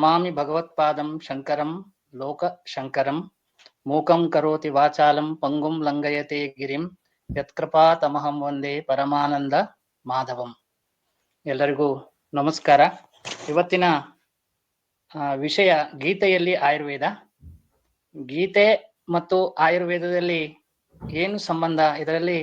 ನಮಾಮಿ ಭಗವತ್ಪಾದಂ ಶಂಕರಂ ಲೋಕ ಶಂಕರಂ ಮೂಕಂ ಕರೋತಿ ವಾಚಾಲಂ ಪಂಗುಂ ಲಂಘಯತೆ ಗಿರಿಂ ಯತ್ಕೃಪಾತಮಹಂ ಒಂದೇ ಪರಮಾನಂದ ಮಾಧವಂ ಎಲ್ಲರಿಗೂ ನಮಸ್ಕಾರ. ಇವತ್ತಿನ ವಿಷಯ ಗೀತೆಯಲ್ಲಿ ಆಯುರ್ವೇದ. ಗೀತೆ ಮತ್ತು ಆಯುರ್ವೇದದಲ್ಲಿ ಏನು ಸಂಬಂಧ? ಇದರಲ್ಲಿ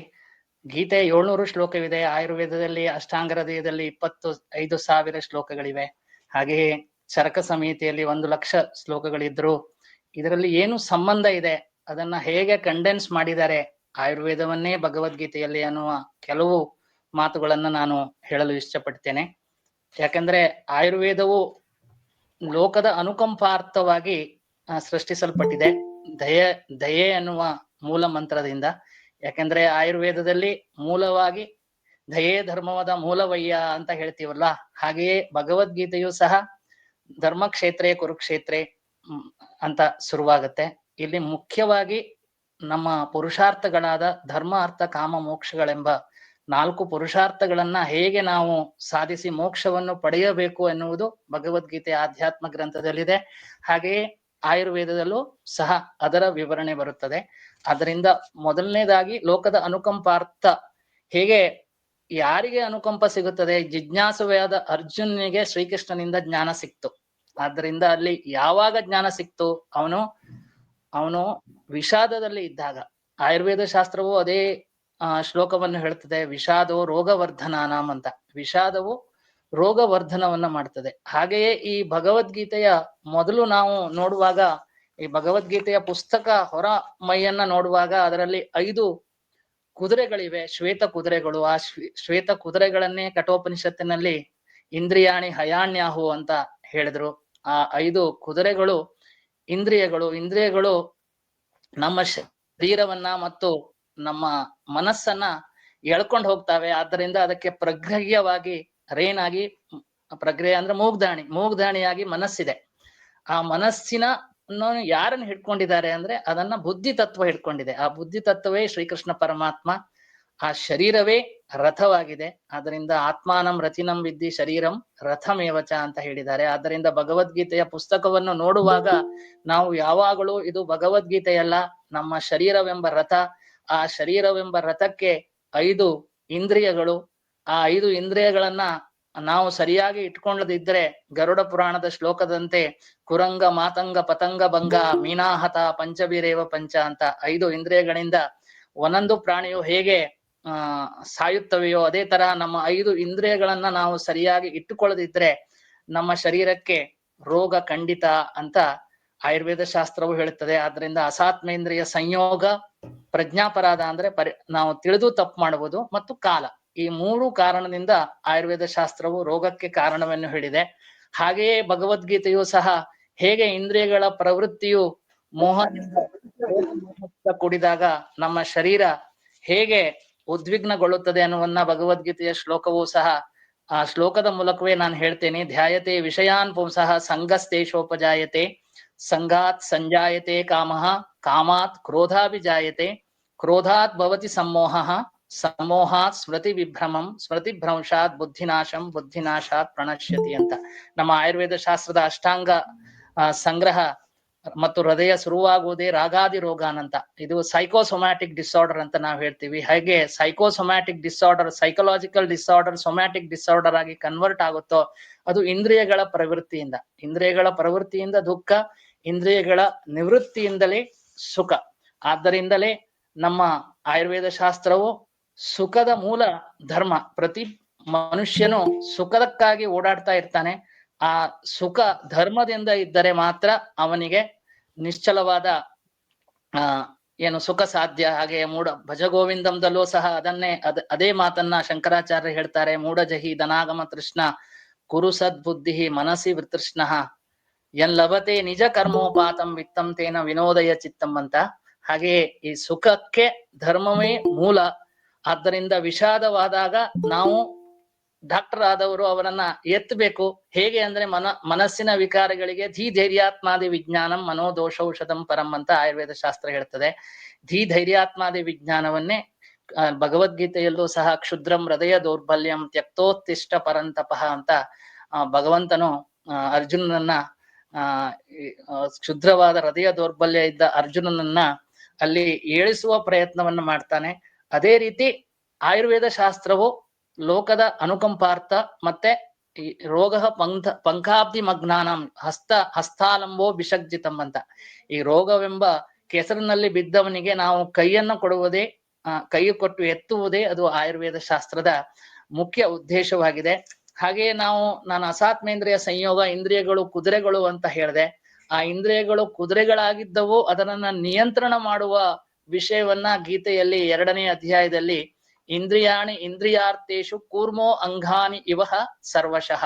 ಗೀತೆ ಏಳ್ನೂರು ಶ್ಲೋಕವಿದೆ, ಆಯುರ್ವೇದದಲ್ಲಿ ಅಷ್ಟಾಂಗ ಹೃದಯದಲ್ಲಿ ಇಪ್ಪತ್ತು ಐದು ಸಾವಿರ ಶ್ಲೋಕಗಳಿವೆ. ಹಾಗೆಯೇ ಚರಕ ಸಮಿತಿಯಲ್ಲಿ ಒಂದು ಲಕ್ಷ ಶ್ಲೋಕಗಳಿದ್ರು. ಇದರಲ್ಲಿ ಏನು ಸಂಬಂಧ ಇದೆ? ಅದನ್ನ ಹೇಗೆ ಕಂಡೆನ್ಸ್ ಮಾಡಿದ್ದಾರೆ? ಆಯುರ್ವೇದವನ್ನೇ ಭಗವದ್ಗೀತೆಯಲ್ಲಿ ಅನ್ನುವ ಕೆಲವು ಮಾತುಗಳನ್ನ ನಾನು ಹೇಳಲು ಇಷ್ಟಪಡ್ತೇನೆ. ಯಾಕಂದ್ರೆ ಆಯುರ್ವೇದವು ಲೋಕದ ಅನುಕಂಪಾರ್ಥವಾಗಿ ಸೃಷ್ಟಿಸಲ್ಪಟ್ಟಿದೆ. ದಯೆ ದಯೆ ಅನ್ನುವ ಮೂಲ ಮಂತ್ರದಿಂದ. ಯಾಕಂದ್ರೆ ಆಯುರ್ವೇದದಲ್ಲಿ ಮೂಲವಾಗಿ ದಯೆ ಧರ್ಮವಾದ ಮೂಲವಯ್ಯ ಅಂತ ಹೇಳ್ತೀವಲ್ಲ, ಹಾಗೆಯೇ ಭಗವದ್ಗೀತೆಯು ಸಹ ಧರ್ಮಕ್ಷೇತ್ರೇ ಕುರುಕ್ಷೇತ್ರೇ ಅಂತ ಶುರುವಾಗತ್ತೆ. ಇಲ್ಲಿ ಮುಖ್ಯವಾಗಿ ನಮ್ಮ ಪುರುಷಾರ್ಥಗಳಾದ ಧರ್ಮ ಅರ್ಥ ಕಾಮ, ಮೋಕ್ಷಗಳೆಂಬ ನಾಲ್ಕು ಪುರುಷಾರ್ಥಗಳನ್ನ ಹೇಗೆ ನಾವು ಸಾಧಿಸಿ ಮೋಕ್ಷವನ್ನು ಪಡೆಯಬೇಕು ಎನ್ನುವುದು ಭಗವದ್ಗೀತೆ ಆಧ್ಯಾತ್ಮ ಗ್ರಂಥದಲ್ಲಿದೆ. ಹಾಗೆಯೇ ಆಯುರ್ವೇದದಲ್ಲೂ ಸಹ ಅದರ ವಿವರಣೆ ಬರುತ್ತದೆ. ಅದರಿಂದ ಮೊದಲನೇದಾಗಿ ಲೋಕದ ಅನುಕಂಪಾರ್ಥ ಹೇಗೆ ಯಾರಿಗೆ ಅನುಕಂಪ ಸಿಗುತ್ತದೆ? ಜಿಜ್ಞಾಸುವೆಯಾದ ಅರ್ಜುನಿಗೆ ಶ್ರೀಕೃಷ್ಣನಿಂದ ಜ್ಞಾನ ಸಿಕ್ತು. ಆದ್ದರಿಂದ ಅಲ್ಲಿ ಯಾವಾಗ ಜ್ಞಾನ ಸಿಕ್ತು ಅವನು ಅವನು ವಿಷಾದದಲ್ಲಿ ಇದ್ದಾಗ, ಆಯುರ್ವೇದ ಶಾಸ್ತ್ರವು ಅದೇ, ಆ, ಶ್ಲೋಕವನ್ನು ಹೇಳ್ತದೆ ವಿಷಾದವು ರೋಗವರ್ಧನಾನಾಮ್ ಅಂತ. ವಿಷಾದವು ರೋಗವರ್ಧನವನ್ನ ಮಾಡ್ತದೆ. ಹಾಗೆಯೇ ಈ ಭಗವದ್ಗೀತೆಯ ಮೊದಲು ನಾವು ನೋಡುವಾಗ, ಈ ಭಗವದ್ಗೀತೆಯ ಪುಸ್ತಕ ಹೊರ ಮೈಯನ್ನ ನೋಡುವಾಗ ಅದರಲ್ಲಿ ಐದು ಕುದುರೆಗಳಿವೆ, ಶ್ವೇತ ಕುದುರೆಗಳು. ಆ ಶ್ವೇ- ಶ್ವೇತ ಕುದುರೆಗಳನ್ನೇ ಕಠೋಪನಿಷತ್ತಿನಲ್ಲಿ ಇಂದ್ರಿಯಾಣಿ ಹಯಾಣ್ಯಾಹು ಅಂತ ಹೇಳಿದ್ರು. ಆ ಐದು ಕುದುರೆಗಳು, ಇಂದ್ರಿಯಗಳು ಇಂದ್ರಿಯಗಳು ನಮ್ಮ ಶರೀರವನ್ನ ಮತ್ತು ನಮ್ಮ ಮನಸ್ಸನ್ನ ಎಳ್ಕೊಂಡು ಹೋಗ್ತಾವೆ. ಆದ್ದರಿಂದ ಅದಕ್ಕೆ ಪ್ರಗ್ರಹ್ಯವಾಗಿ ರೇನಾಗಿ, ಪ್ರಗ್ರಹ ಅಂದ್ರೆ ಮೂಗ್ದಾಣಿ, ಮೂಗ್ದಾಣಿಯಾಗಿ ಮನಸ್ಸಿದೆ. ಆ ಮನಸ್ಸಿನ ಯಾರನ್ನ ಹಿಡ್ಕೊಂಡಿದ್ದಾರೆ ಅಂದ್ರೆ ಅದನ್ನ ಬುದ್ಧಿ ತತ್ವ ಹಿಡ್ಕೊಂಡಿದೆ. ಆ ಬುದ್ಧಿ ತತ್ವವೇ ಶ್ರೀಕೃಷ್ಣ ಪರಮಾತ್ಮ ಆ ಶರೀರವೇ ರಥವಾಗಿದೆ. ಅದರಿಂದ ಆತ್ಮಾನಂ ರಥಿನಂ ವಿದ್ಧಿ ಶರೀರಂ ರಥಮೇವಚ ಅಂತ ಹೇಳಿದ್ದಾರೆ. ಆದ್ದರಿಂದ ಭಗವದ್ಗೀತೆಯ ಪುಸ್ತಕವನ್ನು ನೋಡುವಾಗ ನಾವು ಯಾವಾಗಲೂ ಇದು ಭಗವದ್ಗೀತೆಯಲ್ಲ, ನಮ್ಮ ಶರೀರವೆಂಬ ರಥ, ಆ ಶರೀರವೆಂಬ ರಥಕ್ಕೆ ಐದು ಇಂದ್ರಿಯಗಳು, ಆ ಐದು ಇಂದ್ರಿಯಗಳನ್ನ ನಾವು ಸರಿಯಾಗಿ ಇಟ್ಕೊಳ್ಳದಿದ್ರೆ ಗರುಡ ಪುರಾಣದ ಶ್ಲೋಕದಂತೆ ಕುರಂಗ, ಮಾತಂಗ, ಪತಂಗ, ಭಂಗ, ಮೀನಾಹತ ಪಂಚಬೀರೇವ ಪಂಚ ಅಂತ ಐದು ಇಂದ್ರಿಯಗಳಿಂದ ಒಂದೊಂದು ಪ್ರಾಣಿಯು ಹೇಗೆ ಆ, ಸಾಯುತ್ತವೆಯೋ ಅದೇ ತರ ನಮ್ಮ ಐದು ಇಂದ್ರಿಯಗಳನ್ನ ನಾವು ಸರಿಯಾಗಿ ಇಟ್ಟುಕೊಳ್ಳದಿದ್ರೆ ನಮ್ಮ ಶರೀರಕ್ಕೆ ರೋಗ ಖಂಡಿತ ಅಂತ ಆಯುರ್ವೇದ ಶಾಸ್ತ್ರವು ಹೇಳುತ್ತದೆ. ಆದ್ರಿಂದ ಅಸಾತ್ಮೇಂದ್ರಿಯ ಸಂಯೋಗ ಪ್ರಜ್ಞಾಪರಾಧ ಅಂದ್ರೆ ಪರಿ, ನಾವು ತಿಳಿದು ತಪ್ಪು ಮಾಡಬಹುದು ಮತ್ತು ಕಾಲ. ಈ ಮೂರು ಕಾರಣದಿಂದ ಆಯುರ್ವೇದ ಶಾಸ್ತ್ರವು ರೋಗಕ್ಕೆ ಕಾರಣವನ್ನು ಹೇಳಿದೆ. ಹಾಗೆಯೇ ಭಗವದ್ಗೀತೆಯು ಸಹ ಹೇಗೆ ಇಂದ್ರಿಯಗಳ ಪ್ರವೃತ್ತಿಯು ಮೋಹದಿಂದ ಕೂಡಿದಾಗ ನಮ್ಮ ಶರೀರ ಹೇಗೆ ಉದ್ವಿಗ್ನಗೊಳ್ಳುತ್ತದೆ ಅನ್ನುವನ್ನ ಭಗವದ್ಗೀತೆಯ ಶ್ಲೋಕವೂ ಸಹ. ಆ ಶ್ಲೋಕದ ಮೂಲಕವೇ ನಾನು ಹೇಳ್ತೇನೆ, ಧ್ಯಾಯತೆ ವಿಷಯಾನ್ ಪುಂಸಃ ಸಂಗಸ್ತೇಶೋಪಜಾಯತೆ ಸಂಗಾತ್ ಸಂಜಾಯತೆ ಕಾಮಃ, ಕಾಮಾತ್ ಕ್ರೋಧಾಭಿಜಾಯತೆ, ಕ್ರೋಧಾತ್ ಭವತಿ ಸಮ್ಮೋಹ ಸಮೋಹಾತ್ ಸ್ಮೃತಿ ವಿಭ್ರಮಂ, ಸ್ಮೃತಿ ಭ್ರಂಶಾತ್ ಬುದ್ಧಿನಾಶಂ, ಬುದ್ಧಿನಾಶಾತ್ ಪ್ರಣಶ್ಯತಿ ಅಂತ. ನಮ್ಮ ಆಯುರ್ವೇದ ಶಾಸ್ತ್ರದ ಅಷ್ಟಾಂಗ ಸಂಗ್ರಹ ಮತ್ತು ಹೃದಯ ಶುರುವಾಗುವುದೇ ರಾಗಾದಿ ರೋಗಾನಂತ. ಇದು ಸೈಕೋಸೊಮ್ಯಾಟಿಕ್ ಡಿಸಾರ್ಡರ್ ಅಂತ ನಾವು ಹೇಳ್ತೀವಿ. ಹಾಗೆ psychosomatic disorder psychological disorder somatic disorder ಆಗಿ ಕನ್ವರ್ಟ್ ಆಗುತ್ತೋ ಅದು ಇಂದ್ರಿಯಗಳ ಪ್ರವೃತ್ತಿಯಿಂದ. ಇಂದ್ರಿಯಗಳ ಪ್ರವೃತ್ತಿಯಿಂದ ದುಃಖ, ಇಂದ್ರಿಯಗಳ ನಿವೃತ್ತಿಯಿಂದಲೇ ಸುಖ. ಆದ್ದರಿಂದಲೇ ನಮ್ಮ ಆಯುರ್ವೇದ ಶಾಸ್ತ್ರವು ಸುಖದ ಮೂಲ ಧರ್ಮ. ಪ್ರತಿ ಮನುಷ್ಯನು ಸುಖದಕ್ಕಾಗಿ ಓಡಾಡ್ತಾ ಇರ್ತಾನೆ. ಆ ಸುಖ ಧರ್ಮದಿಂದ ಇದ್ದರೆ ಮಾತ್ರ ಅವನಿಗೆ ನಿಶ್ಚಲವಾದ ಏನು ಸುಖ ಸಾಧ್ಯ ಹಾಗೆ ಮೂಢ ಭಜಗೋವಿಂದಂದಲ್ಲೂ ಸಹ ಅದನ್ನೇ, ಅದ, ಅದೇ ಮಾತನ್ನ ಶಂಕರಾಚಾರ್ಯ ಹೇಳ್ತಾರೆ ಮೂಢಜಹಿ ಧನಾಗಮ ತೃಷ್ಣ, ಕುರು ಸದ್ಬುದ್ಧಿ ಮನಸಿ ವೃತೃಷ್ಣ, ಎನ್ ಲಭತೆ ನಿಜ ಕರ್ಮೋಪಾತಂ ವಿತ್ತಂ ತೇನ ವಿನೋದಯ ಚಿತ್ತಂ ಅಂತ. ಹಾಗೆಯೇ ಈ ಸುಖಕ್ಕೆ ಧರ್ಮವೇ ಮೂಲ. ಆದ್ದರಿಂದ ವಿಷಾದವಾದಾಗ ನಾವು ಡಾಕ್ಟರ್ ಆದವರು ಅವರನ್ನ ಎತ್ತಬೇಕು. ಹೇಗೆ ಅಂದ್ರೆ ಮನ, ಮನಸ್ಸಿನ ವಿಕಾರಗಳಿಗೆ ಧೀ ಧೈರ್ಯಾತ್ಮಾದಿ ವಿಜ್ಞಾನಂ ಮನೋದೋಷೌಷಧಂ ಪರಂ ಅಂತ ಆಯುರ್ವೇದ ಶಾಸ್ತ್ರ ಹೇಳ್ತದೆ. ಧೀ ಧೈರ್ಯಾತ್ಮಾದಿ ವಿಜ್ಞಾನವನ್ನೇ ಭಗವದ್ಗೀತೆಯಲ್ಲೂ ಸಹ ಕ್ಷುದ್ರಂ ಹೃದಯ ದೌರ್ಬಲ್ಯಂ ತ್ಯಕ್ತೋತ್ತಿಷ್ಟ ಪರಂತಪಃ ಅಂತ ಭಗವಂತನು ಅರ್ಜುನನನ್ನ ಕ್ಷುದ್ರವಾದ ಹೃದಯ ದೌರ್ಬಲ್ಯ ಇದ್ದ ಅರ್ಜುನನನ್ನ ಅಲ್ಲಿ ಏಳಿಸುವ ಪ್ರಯತ್ನವನ್ನ ಮಾಡ್ತಾನೆ. ಅದೇ ರೀತಿ ಆಯುರ್ವೇದ ಶಾಸ್ತ್ರವು ಲೋಕದ ಅನುಕಂಪಾರ್ಥ ಮತ್ತೆ ರೋಗ ಪಂಥ ಪಂಖಾಬ್ದಿ ಮಗ್ನಾನಂ ಹಸ್ತ ಹಸ್ತಾಲಂಬೋ ವಿಸರ್ಜಿತಂ ಅಂತ. ಈ ರೋಗವೆಂಬ ಕೆಸರಿನಲ್ಲಿ ಬಿದ್ದವನಿಗೆ ನಾವು ಕೈಯನ್ನು ಕೊಡುವುದೇ ಕೈ ಕೊಟ್ಟು ಎತ್ತುವುದೇ ಅದು ಆಯುರ್ವೇದ ಶಾಸ್ತ್ರದ ಮುಖ್ಯ ಉದ್ದೇಶವಾಗಿದೆ. ಹಾಗೆಯೇ ನಾವು, ನಾನು ಅಸಾತ್ಮೇಂದ್ರಿಯ ಸಂಯೋಗ, ಇಂದ್ರಿಯಗಳು ಕುದುರೆಗಳು ಅಂತ ಹೇಳಿದೆ, ಆ ಇಂದ್ರಿಯಗಳು ಕುದುರೆಗಳಾಗಿದ್ದವು ಅದನ್ನ ನಿಯಂತ್ರಣ ಮಾಡುವ ವಿಷಯವನ್ನ ಗೀತೆಯಲ್ಲಿ ಎರಡನೇ ಅಧ್ಯಾಯದಲ್ಲಿ ಇಂದ್ರಿಯಾಣಿ ಇಂದ್ರಿಯಾರ್ಥೇಶು ಕೂರ್ಮೋ ಅಂಗಾನಿ ಇವಹ ಸರ್ವಶಃ.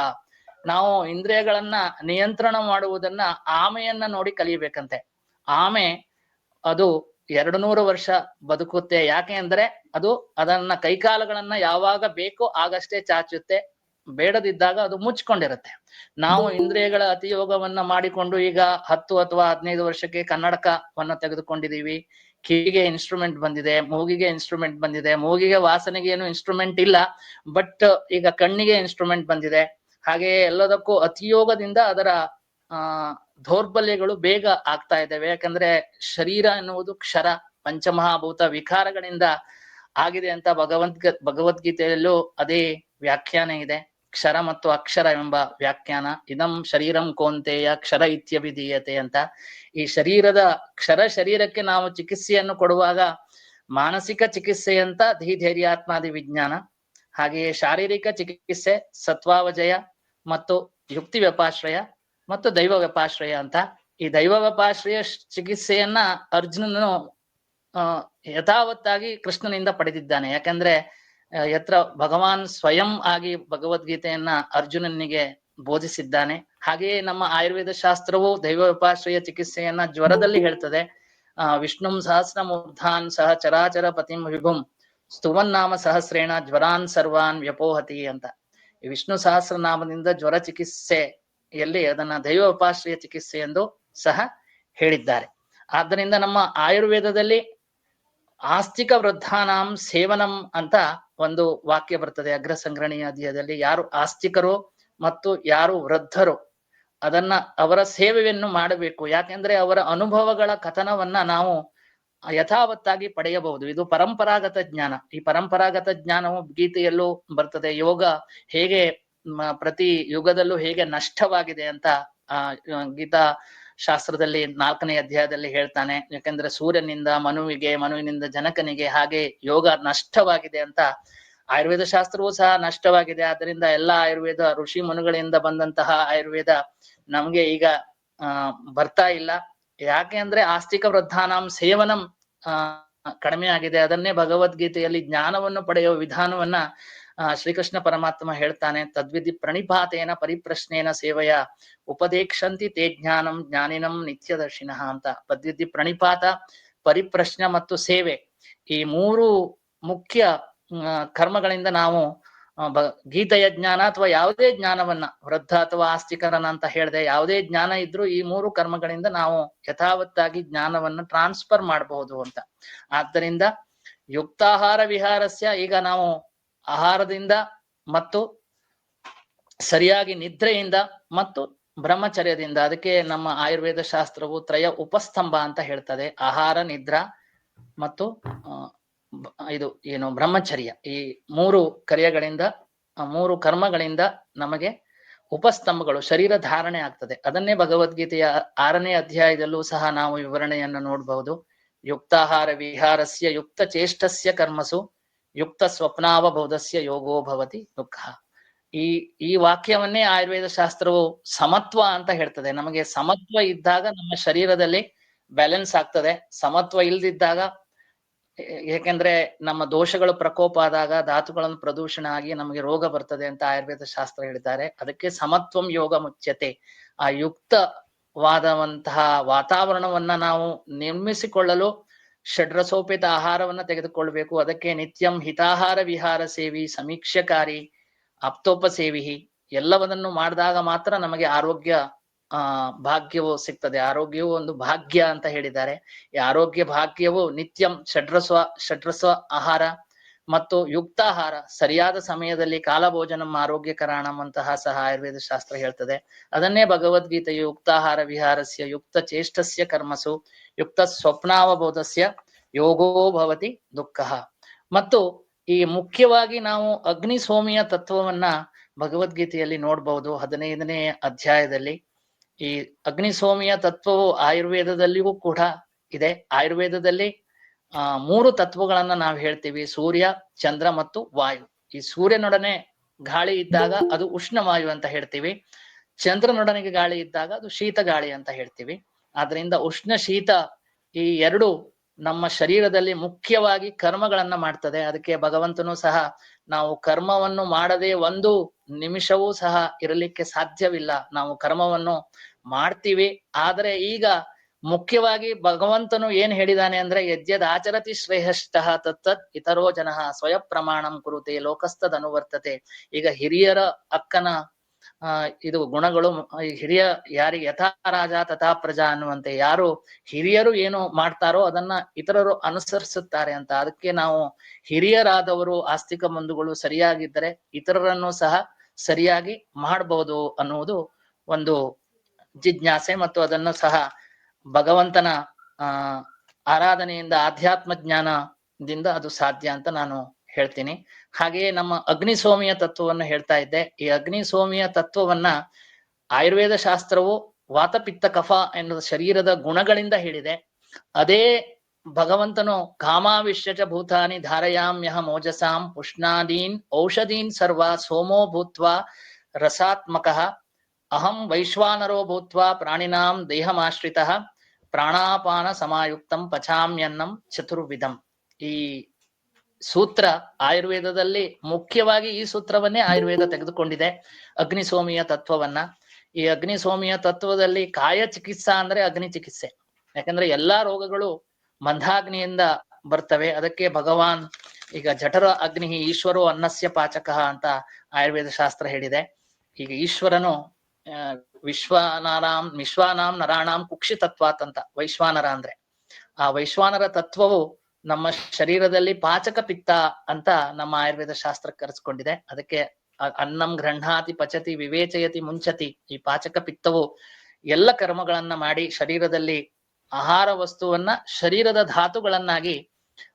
ನಾವು ಇಂದ್ರಿಯಗಳನ್ನ ನಿಯಂತ್ರಣ ಮಾಡುವುದನ್ನ ಆಮೆಯನ್ನ ನೋಡಿ ಕಲಿಯಬೇಕಂತೆ. ಆಮೆ ಅದು ಎರಡು ನೂರು ವರ್ಷ ಬದುಕುತ್ತೆ. ಯಾಕೆ ಅಂದ್ರೆ ಅದು ಅದನ್ನ ಕೈಕಾಲುಗಳನ್ನ ಯಾವಾಗ ಬೇಕೋ ಆಗಷ್ಟೇ ಚಾಚುತ್ತೆ. ಬೇಡದಿದ್ದಾಗ ಅದು ಮುಚ್ಕೊಂಡಿರುತ್ತೆ. ನಾವು ಇಂದ್ರಿಯಗಳ ಅತಿಯೋಗವನ್ನ ಮಾಡಿಕೊಂಡು ಈಗ ಹತ್ತು ಅಥವಾ ಹದಿನೈದು ವರ್ಷಕ್ಕೆ ಕನ್ನಡಕವನ್ನ ತೆಗೆದುಕೊಂಡಿದೀವಿ ಕಿವಿಗೆ ಇನ್ಸ್ಟ್ರೂಮೆಂಟ್ ಬಂದಿದೆ, ಮೂಗಿಗೆ ಇನ್ಸ್ಟ್ರೂಮೆಂಟ್ ಬಂದಿದೆ, ಮೂಗಿಗೆ ವಾಸನೆಗೆ ಏನು ಇನ್ಸ್ಟ್ರೂಮೆಂಟ್ ಇಲ್ಲ ಬಟ್ ಈಗ ಕಣ್ಣಿಗೆ ಇನ್ಸ್ಟ್ರೂಮೆಂಟ್ ಬಂದಿದೆ. ಹಾಗೆ ಎಲ್ಲದಕ್ಕೂ ಅತಿಯೋಗದಿಂದ ಅದರ, ಆ, ದೌರ್ಬಲ್ಯಗಳು ಬೇಗ ಆಗ್ತಾ ಇದ್ದಾವೆ. ಯಾಕಂದ್ರೆ ಶರೀರ ಎನ್ನುವುದು ಕ್ಷರ, ಪಂಚಮಹಾಭೂತ ವಿಕಾರಗಳಿಂದ ಆಗಿದೆ ಅಂತ ಭಗವಂತ ಭಗವದ್ಗೀತೆಯಲ್ಲೂ ಅದೇ ವ್ಯಾಖ್ಯಾನ ಇದೆ. ಕ್ಷರ ಮತ್ತು ಅಕ್ಷರ ಎಂಬ ವ್ಯಾಖ್ಯಾನ. ಇದಂ ಶರೀರಂ ಕೋಂತೆಯ ಕ್ಷರ ಇತ್ಯಭಿಧೀಯತೆ ಅಂತ. ಈ ಶರೀರದ ಕ್ಷರ ಶರೀರಕ್ಕೆ ನಾವು ಚಿಕಿತ್ಸೆಯನ್ನು ಕೊಡುವಾಗ ಮಾನಸಿಕ ಚಿಕಿತ್ಸೆ ಅಂತ ಧೈರ್ಯಾತ್ಮಾದಿ ವಿಜ್ಞಾನ. ಹಾಗೆಯೇ ಶಾರೀರಿಕ ಚಿಕಿತ್ಸೆ, ಸತ್ವಾವಜಯ ಮತ್ತು ಯುಕ್ತಿ ವ್ಯಪಾಶ್ರಯ ಮತ್ತು ದೈವ ವ್ಯಪಾಶ್ರಯ ಅಂತ. ಈ ದೈವ ವ್ಯಪಾಶ್ರಯ ಚಿಕಿತ್ಸೆಯನ್ನ ಅರ್ಜುನನು ಯಥಾವತ್ತಾಗಿ ಕೃಷ್ಣನಿಂದ ಪಡೆದಿದ್ದಾನೆ. ಯಾಕಂದ್ರೆ ಯತ್ರ ಭಗವಾನ್ ಸ್ವಯಂ ಆಗಿ ಭಗವದ್ಗೀತೆಯನ್ನ ಅರ್ಜುನನಿಗೆ ಬೋಧಿಸಿದ್ದಾನೆ. ಹಾಗೆಯೇ ನಮ್ಮ ಆಯುರ್ವೇದ ಶಾಸ್ತ್ರವು ದೈವ ಉಪಾಶ್ರಯ ಚಿಕಿತ್ಸೆಯನ್ನ ಜ್ವರದಲ್ಲಿ ಹೇಳ್ತದೆ. ಆ, ವಿಷ್ಣುಂ ಸಹಸ್ರ ಮೂರ್ಧಾನ್ ಸಹ ಚರಾಚರ ಪತಿಂ ವಿಭುಂ ಸ್ತುವನ್ನಾಮ ಸಹಸ್ರೇಣ ಜ್ವರಾನ್ ಸರ್ವಾನ್ ವ್ಯಪೋಹತಿ ಅಂತ. ವಿಷ್ಣು ಸಹಸ್ರನಾಮದಿಂದ ಜ್ವರ ಚಿಕಿತ್ಸೆಯಲ್ಲಿ ಅದನ್ನ ದೈವ ಉಪಾಶ್ರಯ ಚಿಕಿತ್ಸೆ ಎಂದು ಸಹ ಹೇಳಿದ್ದಾರೆ. ಆದ್ದರಿಂದ ನಮ್ಮ ಆಯುರ್ವೇದದಲ್ಲಿ ಆಸ್ತಿಕ ವೃದ್ಧಾನಾಂ ಸೇವನಂ ಅಂತ ಒಂದು ವಾಕ್ಯ ಬರ್ತದೆ, ಅಗ್ರ ಸಂಗ್ರಹಣೆಯ ಅಧ್ಯಾಯದಲ್ಲಿ, ಯಾರು ಆಸ್ತಿಕರು ಮತ್ತು ಯಾರು ವೃದ್ಧರು ಅದನ್ನ ಅವರ ಸೇವೆಯನ್ನು ಮಾಡಬೇಕು. ಯಾಕೆಂದ್ರೆ ಅವರ ಅನುಭವಗಳ ಕಥನವನ್ನ ನಾವು ಯಥಾವತ್ತಾಗಿ ಪಡೆಯಬಹುದು. ಇದು ಪರಂಪರಾಗತ ಜ್ಞಾನ. ಈ ಪರಂಪರಾಗತ ಜ್ಞಾನವು ಗೀತೆಯಲ್ಲೂ ಬರ್ತದೆ. ಯೋಗ ಹೇಗೆ ಪ್ರತಿ ಯುಗದಲ್ಲೂ ಹೇಗೆ ನಷ್ಟವಾಗಿದೆ ಅಂತ ಆ, ಗೀತಾ ಶಾಸ್ತ್ರದಲ್ಲಿ ನಾಲ್ಕನೇ ಅಧ್ಯಾಯದಲ್ಲಿ ಹೇಳ್ತಾನೆ, ಯಾಕಂದ್ರೆ ಸೂರ್ಯನಿಂದ ಮನುವಿಗೆ, ಮನುವಿನಿಂದ ಜನಕನಿಗೆ ಹಾಗೆ ಯೋಗ ನಷ್ಟವಾಗಿದೆ ಅಂತ. ಆಯುರ್ವೇದ ಶಾಸ್ತ್ರವೂ ಸಹ ನಷ್ಟವಾಗಿದೆ. ಆದ್ದರಿಂದ ಎಲ್ಲಾ ಆಯುರ್ವೇದ ಋಷಿ ಮನುಗಳಿಂದ ಬಂದಂತಹ ಆಯುರ್ವೇದ ನಮ್ಗೆ ಈಗ, ಆ, ಬರ್ತಾ ಇಲ್ಲ. ಯಾಕೆ ಅಂದ್ರೆ ಆಸ್ತಿಕ ವೃದ್ಧಾನಾಂ ಸೇವನಂ ಕಡಿಮೆ ಆಗಿದೆ. ಅದನ್ನೇ ಭಗವದ್ಗೀತೆಯಲ್ಲಿ ಜ್ಞಾನವನ್ನು ಪಡೆಯುವ ವಿಧಾನವನ್ನ ಶ್ರೀಕೃಷ್ಣ ಪರಮಾತ್ಮ ಹೇಳ್ತಾನೆ, ತದ್ವಿಧಿ ಪ್ರಣಿಪಾತೇನ ಪರಿಪ್ರಶ್ನೇನ ಸೇವೆಯ, ಉಪದೇಕ್ಷಂತಿ ತೇ ಜ್ಞಾನಂ ಜ್ಞಾನಿನಂ ನಿತ್ಯದರ್ಶಿನಃ ಅಂತ. ಪದ್ವಿಧಿ ಪ್ರಣಿಪಾತ ಪರಿಪ್ರಶ್ನ ಮತ್ತು ಸೇವೆ. ಈ ಮೂರು ಮುಖ್ಯ ಕರ್ಮಗಳಿಂದ ನಾವು ಗೀತೆಯ ಜ್ಞಾನ ಅಥವಾ ಯಾವುದೇ ಜ್ಞಾನವನ್ನ, ವೃದ್ಧ ಅಥವಾ ಆಸ್ತಿಕರನ ಅಂತ ಹೇಳಿದೆ, ಯಾವುದೇ ಜ್ಞಾನ ಇದ್ರೂ ಈ ಮೂರು ಕರ್ಮಗಳಿಂದ ನಾವು ಯಥಾವತ್ತಾಗಿ ಜ್ಞಾನವನ್ನು ಟ್ರಾನ್ಸ್ಫರ್ ಮಾಡಬಹುದು ಅಂತ. ಆದ್ದರಿಂದ, ಯುಕ್ತಾಹಾರ ವಿಹಾರಸ್ಯ ಈಗ ನಾವು ಆಹಾರದಿಂದ ಮತ್ತು ಸರಿಯಾಗಿ ನಿದ್ರೆಯಿಂದ ಮತ್ತು ಬ್ರಹ್ಮಚರ್ಯದಿಂದ, ಅದಕ್ಕೆ ನಮ್ಮ ಆಯುರ್ವೇದ ಶಾಸ್ತ್ರವು ತ್ರಯ ಉಪಸ್ತಂಭ ಅಂತ ಹೇಳ್ತದೆ. ಆಹಾರ, ನಿದ್ರಾ ಮತ್ತು ಇದು ಏನು ಬ್ರಹ್ಮಚರ್ಯ. ಈ ಮೂರು ಕರ್ಯಗಳಿಂದ ಮೂರು ಕರ್ಮಗಳಿಂದ ನಮಗೆ ಉಪಸ್ತಂಭಗಳು, ಶರೀರ ಧಾರಣೆ ಆಗ್ತದೆ. ಅದನ್ನೇ ಭಗವದ್ಗೀತೆಯ ಆರನೇ ಅಧ್ಯಾಯದಲ್ಲೂ ಸಹ ನಾವು ವಿವರಣೆಯನ್ನು ನೋಡಬಹುದು. ಯುಕ್ತಾಹಾರ ವಿಹಾರಸ್ಯ ಯುಕ್ತ ಚೇಷ್ಟಸ್ಯ ಕರ್ಮಸು ಯುಕ್ತ ಸ್ವಪ್ನಾವಬೋಧಸ್ಯ ಯೋಗೋ ಭವತಿ ದುಃಖ. ಈ ಈ ವಾಕ್ಯವನ್ನೇ ಆಯುರ್ವೇದ ಶಾಸ್ತ್ರವು ಸಮತ್ವ ಅಂತ ಹೇಳ್ತದೆ. ನಮಗೆ ಸಮತ್ವ ಇದ್ದಾಗ ನಮ್ಮ ಶರೀರದಲ್ಲಿ ಬ್ಯಾಲೆನ್ಸ್ ಆಗ್ತದೆ. ಸಮತ್ವ ಇಲ್ದಿದ್ದಾಗ, ಏಕೆಂದ್ರೆ ನಮ್ಮ ದೋಷಗಳು ಪ್ರಕೋಪ ಆದಾಗ, ಧಾತುಗಳನ್ನು ಪ್ರದೂಷಣ ಆಗಿ ನಮಗೆ ರೋಗ ಬರ್ತದೆ ಅಂತ ಆಯುರ್ವೇದ ಶಾಸ್ತ್ರ ಹೇಳಿದ್ದಾರೆ ಅದಕ್ಕೆ ಸಮತ್ವಂ ಯೋಗ ಮುಚ್ಯತೆ. ಆ ಯುಕ್ತವಾದವಂತಹ ವಾತಾವರಣವನ್ನ ನಾವು ನಿರ್ಮಿಸಿಕೊಳ್ಳಲು ಷಡ್ರಸೋಪೇತ ಆಹಾರವನ್ನ ತೆಗೆದುಕೊಳ್ಬೇಕು. ಅದಕ್ಕೆ ನಿತ್ಯಂ ಹಿತಾಹಾರ ವಿಹಾರ ಸೇವಿ, ಸಮೀಕ್ಷಕಾರಿ, ಆಪ್ತೋಪ ಸೇವಿ ಎಲ್ಲವನ್ನೂ ಮಾಡಿದಾಗ ಮಾತ್ರ ನಮಗೆ ಆರೋಗ್ಯ, ಆ, ಭಾಗ್ಯವು ಸಿಗ್ತದೆ. ಆರೋಗ್ಯವು ಒಂದು ಭಾಗ್ಯ ಅಂತ ಹೇಳಿದ್ದಾರೆ. ಈ ಆರೋಗ್ಯ ಭಾಗ್ಯವು ನಿತ್ಯಂ ಷಡ್ರಸ್ವ ಷಡ್ರಸ್ವ ಆಹಾರ ಮತ್ತು ಯುಕ್ತಾಹಾರ ಸರಿಯಾದ ಸಮಯದಲ್ಲಿ ಕಾಲಭೋಜನಂ ಆರೋಗ್ಯಕರಾಣಂ ಅಂತಹ ಸಹ ಆಯುರ್ವೇದ ಶಾಸ್ತ್ರ ಹೇಳ್ತದೆ. ಅದನ್ನೇ ಭಗವದ್ಗೀತೆಯು ಯುಕ್ತಾಹಾರ ವಿಹಾರಸ್ಯ, ಯುಕ್ತ ಚೇಷ್ಟಸ್ಯ ಕರ್ಮಸು, ಯುಕ್ತ ಸ್ವಪ್ನಾವಬೋಧಸ್ಯ, ಯೋಗೋ ಭವತಿ ದುಃಖ. ಮತ್ತು ಈ ಮುಖ್ಯವಾಗಿ ನಾವು ಅಗ್ನಿ ಸೋಮಿಯ ತತ್ವವನ್ನ ಭಗವದ್ಗೀತೆಯಲ್ಲಿ ನೋಡಬಹುದು ಹದಿನೈದನೇ ಅಧ್ಯಾಯದಲ್ಲಿ ಈ ಅಗ್ನಿ ಸೋಮಿಯ ತತ್ವವು ಆಯುರ್ವೇದದಲ್ಲಿಯೂ ಕೂಡ ಇದೆ. ಆಯುರ್ವೇದದಲ್ಲಿ ಆ, ಮೂರು ತತ್ವಗಳನ್ನ ನಾವು ಹೇಳ್ತೀವಿ. ಸೂರ್ಯ, ಚಂದ್ರ ಮತ್ತು ವಾಯು. ಈ ಸೂರ್ಯನೊಡನೆ ಗಾಳಿ ಇದ್ದಾಗ ಅದು ಉಷ್ಣ ವಾಯು ಅಂತ ಹೇಳ್ತೀವಿ. ಚಂದ್ರನೊಡನೆಗೆ ಗಾಳಿ ಇದ್ದಾಗ ಅದು ಶೀತ ಗಾಳಿ ಅಂತ ಹೇಳ್ತೀವಿ. ಆದ್ರಿಂದ ಉಷ್ಣ, ಶೀತ ಈ ಎರಡು ನಮ್ಮ ಶರೀರದಲ್ಲಿ ಮುಖ್ಯವಾಗಿ ಕರ್ಮಗಳನ್ನ ಮಾಡ್ತದೆ. ಅದಕ್ಕೆ ಭಗವಂತನು ಸಹ ನಾವು ಕರ್ಮವನ್ನು ಮಾಡದೆ ಒಂದು ನಿಮಿಷವೂ ಸಹ ಇರಲಿಕ್ಕೆ ಸಾಧ್ಯವಿಲ್ಲ. ನಾವು ಕರ್ಮವನ್ನು ಮಾಡ್ತೀವಿ. ಆದರೆ ಈಗ ಮುಖ್ಯವಾಗಿ ಭಗವಂತನು ಏನ್ ಹೇಳಿದಾನೆ ಅಂದ್ರೆ ಯದ್ಯದ ಆಚರತಿ ಶ್ರೇಷ್ಠ ತತ್ತತ್ ಇತರೋ ಜನಃ ಸ್ವಯಂ ಪ್ರಮಾಣಂ ಕುರುತೆ ಲೋಕಸ್ಥದ ಅನುವರ್ತತೆ ಈಗ ಹಿರಿಯರ ಅಕ್ಕನ ಇದು ಗುಣಗಳು ಹಿರಿಯ ಯಾರಿಗೆ ಯಥಾ ರಾಜ ತಥಾ ಪ್ರಜಾ ಅನ್ನುವಂತೆ ಯಾರು ಹಿರಿಯರು ಏನು ಮಾಡ್ತಾರೋ ಅದನ್ನ ಇತರರು ಅನುಸರಿಸುತ್ತಾರೆ ಅಂತ. ಅದಕ್ಕೆ ನಾವು ಹಿರಿಯರಾದವರು ಆಸ್ತಿಕ ಬಂಧುಗಳು ಸರಿಯಾಗಿದ್ದರೆ ಇತರರನ್ನು ಸಹ ಸರಿಯಾಗಿ ಮಾಡಬಹುದು ಅನ್ನುವುದು ಒಂದು ಜಿಜ್ಞಾಸೆ ಮತ್ತು ಅದನ್ನು ಸಹ ಭಗವಂತನ ಆರಾಧನೆಯಿಂದ ಆಧ್ಯಾತ್ಮ ಜ್ಞಾನದಿಂದ ಅದು ಸಾಧ್ಯ ಅಂತ ನಾನು ಹೇಳ್ತೀನಿ. ಹಾಗೆಯೇ ನಮ್ಮ ಅಗ್ನಿಸೋಮಿಯ ತತ್ವವನ್ನು ಹೇಳ್ತಾ ಇದ್ದೆ. ಈ ಅಗ್ನಿಸೋಮಿಯ ತತ್ವವನ್ನ ಆಯುರ್ವೇದ ಶಾಸ್ತ್ರವು ವಾತಪಿತ್ತ ಕಫ ಎನ್ನುವ ಶರೀರದ ಗುಣಗಳಿಂದ ಹೇಳಿದೆ. ಅದೇ ಭಗವಂತನು ಕಾಮಾವಿಶ್ಯಚ ಭೂತಾನಿ ಧಾರಯಾಮ್ಯಹ ಮೋಜಸಾಂ ಉಷ್ಣಾದೀನ್ ಔಷಧೀನ್ ಸರ್ವ ಸೋಮೋ ಭೂತ್ವ ರಸಾತ್ಮಕಃ ಅಹಂ ವೈಶ್ವಾನರೋ ಭೂತ್ವಾ ಪ್ರಾಣಿನಾಂ ದೇಹಮಾಶ್ರಿತ ಪ್ರಾಣಾಪಾನ ಸಮಾಯುಕ್ತಂ ಪಚಾಮ್ಯನ್ನಂ ಚತುರ್ವಿಧಂ ಈ ಸೂತ್ರ ಆಯುರ್ವೇದದಲ್ಲಿ ಮುಖ್ಯವಾಗಿ ಈ ಸೂತ್ರವನ್ನೇ ಆಯುರ್ವೇದ ತೆಗೆದುಕೊಂಡಿದೆ ಅಗ್ನಿಸೋಮಿಯ ತತ್ವವನ್ನ. ಈ ಅಗ್ನಿಸೋಮಿಯ ತತ್ವದಲ್ಲಿ ಕಾಯ ಚಿಕಿತ್ಸಾ ಅಂದ್ರೆ ಅಗ್ನಿ ಚಿಕಿತ್ಸೆ. ಯಾಕಂದ್ರೆ ಎಲ್ಲಾ ರೋಗಗಳು ಮಂದಾಗ್ನಿಯಿಂದ ಬರ್ತವೆ. ಅದಕ್ಕೆ ಭಗವಾನ್ ಈಗ ಜಠರ ಅಗ್ನಿ ಈಶ್ವರೋ ಅನ್ನಸ್ಯ ಪಾಚಕ ಅಂತ ಆಯುರ್ವೇದ ಶಾಸ್ತ್ರ ಹೇಳಿದೆ. ಈಗ ಈಶ್ವರನು ವಿಶ್ವನಾರಾಮ್ ವಿಶ್ವಾನಾಂ ನರಾಣಾಂ ಕುಕ್ಷಿತತ್ವಾತ್ ಅಂತ ವೈಶ್ವಾನರ ಅಂದ್ರೆ. ಆ ವೈಶ್ವಾನರ ತತ್ವವು ನಮ್ಮ ಶರೀರದಲ್ಲಿ ಪಾಚಕ ಪಿತ್ತ ಅಂತ ನಮ್ಮ ಆಯುರ್ವೇದ ಶಾಸ್ತ್ರ ಕರೆಸ್ಕೊಂಡಿದೆ. ಅದಕ್ಕೆ ಅನ್ನಂ ಗ್ರಹಣಾತಿ ಪಚತಿ ವಿವೇಚಯತಿ ಮುಂಚತಿ ಈ ಪಾಚಕ ಪಿತ್ತವು ಎಲ್ಲ ಕರ್ಮಗಳನ್ನ ಮಾಡಿ ಶರೀರದಲ್ಲಿ ಆಹಾರ ವಸ್ತುವನ್ನ ಶರೀರದ ಧಾತುಗಳನ್ನಾಗಿ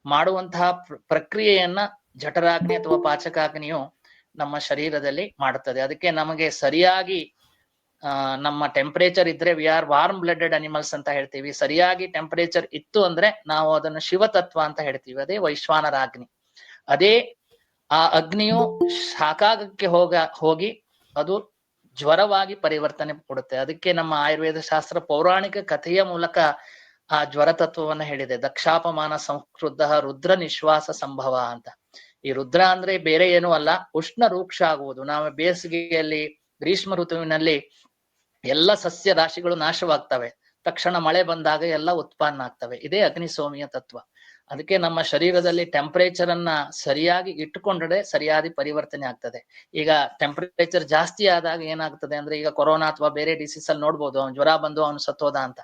ಮಾಡುವಂತಹ ಪ್ರ- ಪ್ರಕ್ರಿಯೆಯನ್ನ ಜಠರಾಗ್ನಿ ಅಥವಾ ಪಾಚಕಾಗ್ನಿಯು ನಮ್ಮ ಶರೀರದಲ್ಲಿ ಮಾಡುತ್ತದೆ. ಅದಕ್ಕೆ ನಮಗೆ ಸರಿಯಾಗಿ ನಮ್ಮ ಟೆಂಪರೇಚರ್ ಇದ್ರೆ we are warm blooded animals ಅಂತ ಹೇಳ್ತೀವಿ. ಸರಿಯಾಗಿ ಟೆಂಪರೇಚರ್ ಇತ್ತು ಅಂದ್ರೆ ನಾವು ಅದನ್ನು ಶಿವತತ್ವ ಅಂತ ಹೇಳ್ತೀವಿ. ಅದೇ ವೈಶ್ವಾನರ ಅಗ್ನಿ ಅದೇ ಆ ಅಗ್ನಿಯು ಸಾಕಾಗಕ್ಕೆ ಹೋಗ, ಹೋಗಿ ಅದು ಜ್ವರವಾಗಿ ಪರಿವರ್ತನೆ ಕೊಡುತ್ತೆ. ಅದಕ್ಕೆ ನಮ್ಮ ಆಯುರ್ವೇದ ಶಾಸ್ತ್ರ ಪೌರಾಣಿಕ ಕಥೆಯ ಮೂಲಕ ಆ ಜ್ವರ ತತ್ವವನ್ನ ಹೇಳಿದೆ. ದಕ್ಷಾಪಮಾನ ಸಂಸ್ಕೃತ ರುದ್ರ ನಿಶ್ವಾಸ ಸಂಭವ ಅಂತ. ಈ ರುದ್ರ ಅಂದ್ರೆ ಬೇರೆ ಏನೂ ಅಲ್ಲ, ಉಷ್ಣ ರೂಕ್ಷ ಆಗುವುದು. ನಾವು ಬೇಸಿಗೆಯಲ್ಲಿ ಗ್ರೀಷ್ಮ ಋತುವಿನಲ್ಲಿ ಎಲ್ಲ ಸಸ್ಯ ರಾಶಿಗಳು ನಾಶವಾಗ್ತವೆ. ತಕ್ಷಣ ಮಳೆ ಬಂದಾಗ ಎಲ್ಲ ಉತ್ಪನ್ನ ಆಗ್ತವೆ. ಇದೇ ಅಗ್ನಿಸೋಮಿಯ ತತ್ವ. ಅದಕ್ಕೆ ನಮ್ಮ ಶರೀರದಲ್ಲಿ ಟೆಂಪರೇಚರ್ ಅನ್ನ ಸರಿಯಾಗಿ ಇಟ್ಟುಕೊಂಡ್ರೆ ಸರಿಯಾದ ಪರಿವರ್ತನೆ ಆಗ್ತದೆ. ಈಗ ಟೆಂಪರೇಚರ್ ಜಾಸ್ತಿ ಆದಾಗ ಏನಾಗ್ತದೆ ಅಂದ್ರೆ ಈಗ ಕೊರೋನಾ ಅಥವಾ ಬೇರೆ ಡಿಸೀಸ್ ಅಲ್ಲಿ ನೋಡ್ಬೋದು, ಅವ್ನು ಜ್ವರ ಬಂದು ಅವನು ಸತ್ತೋದ ಅಂತ.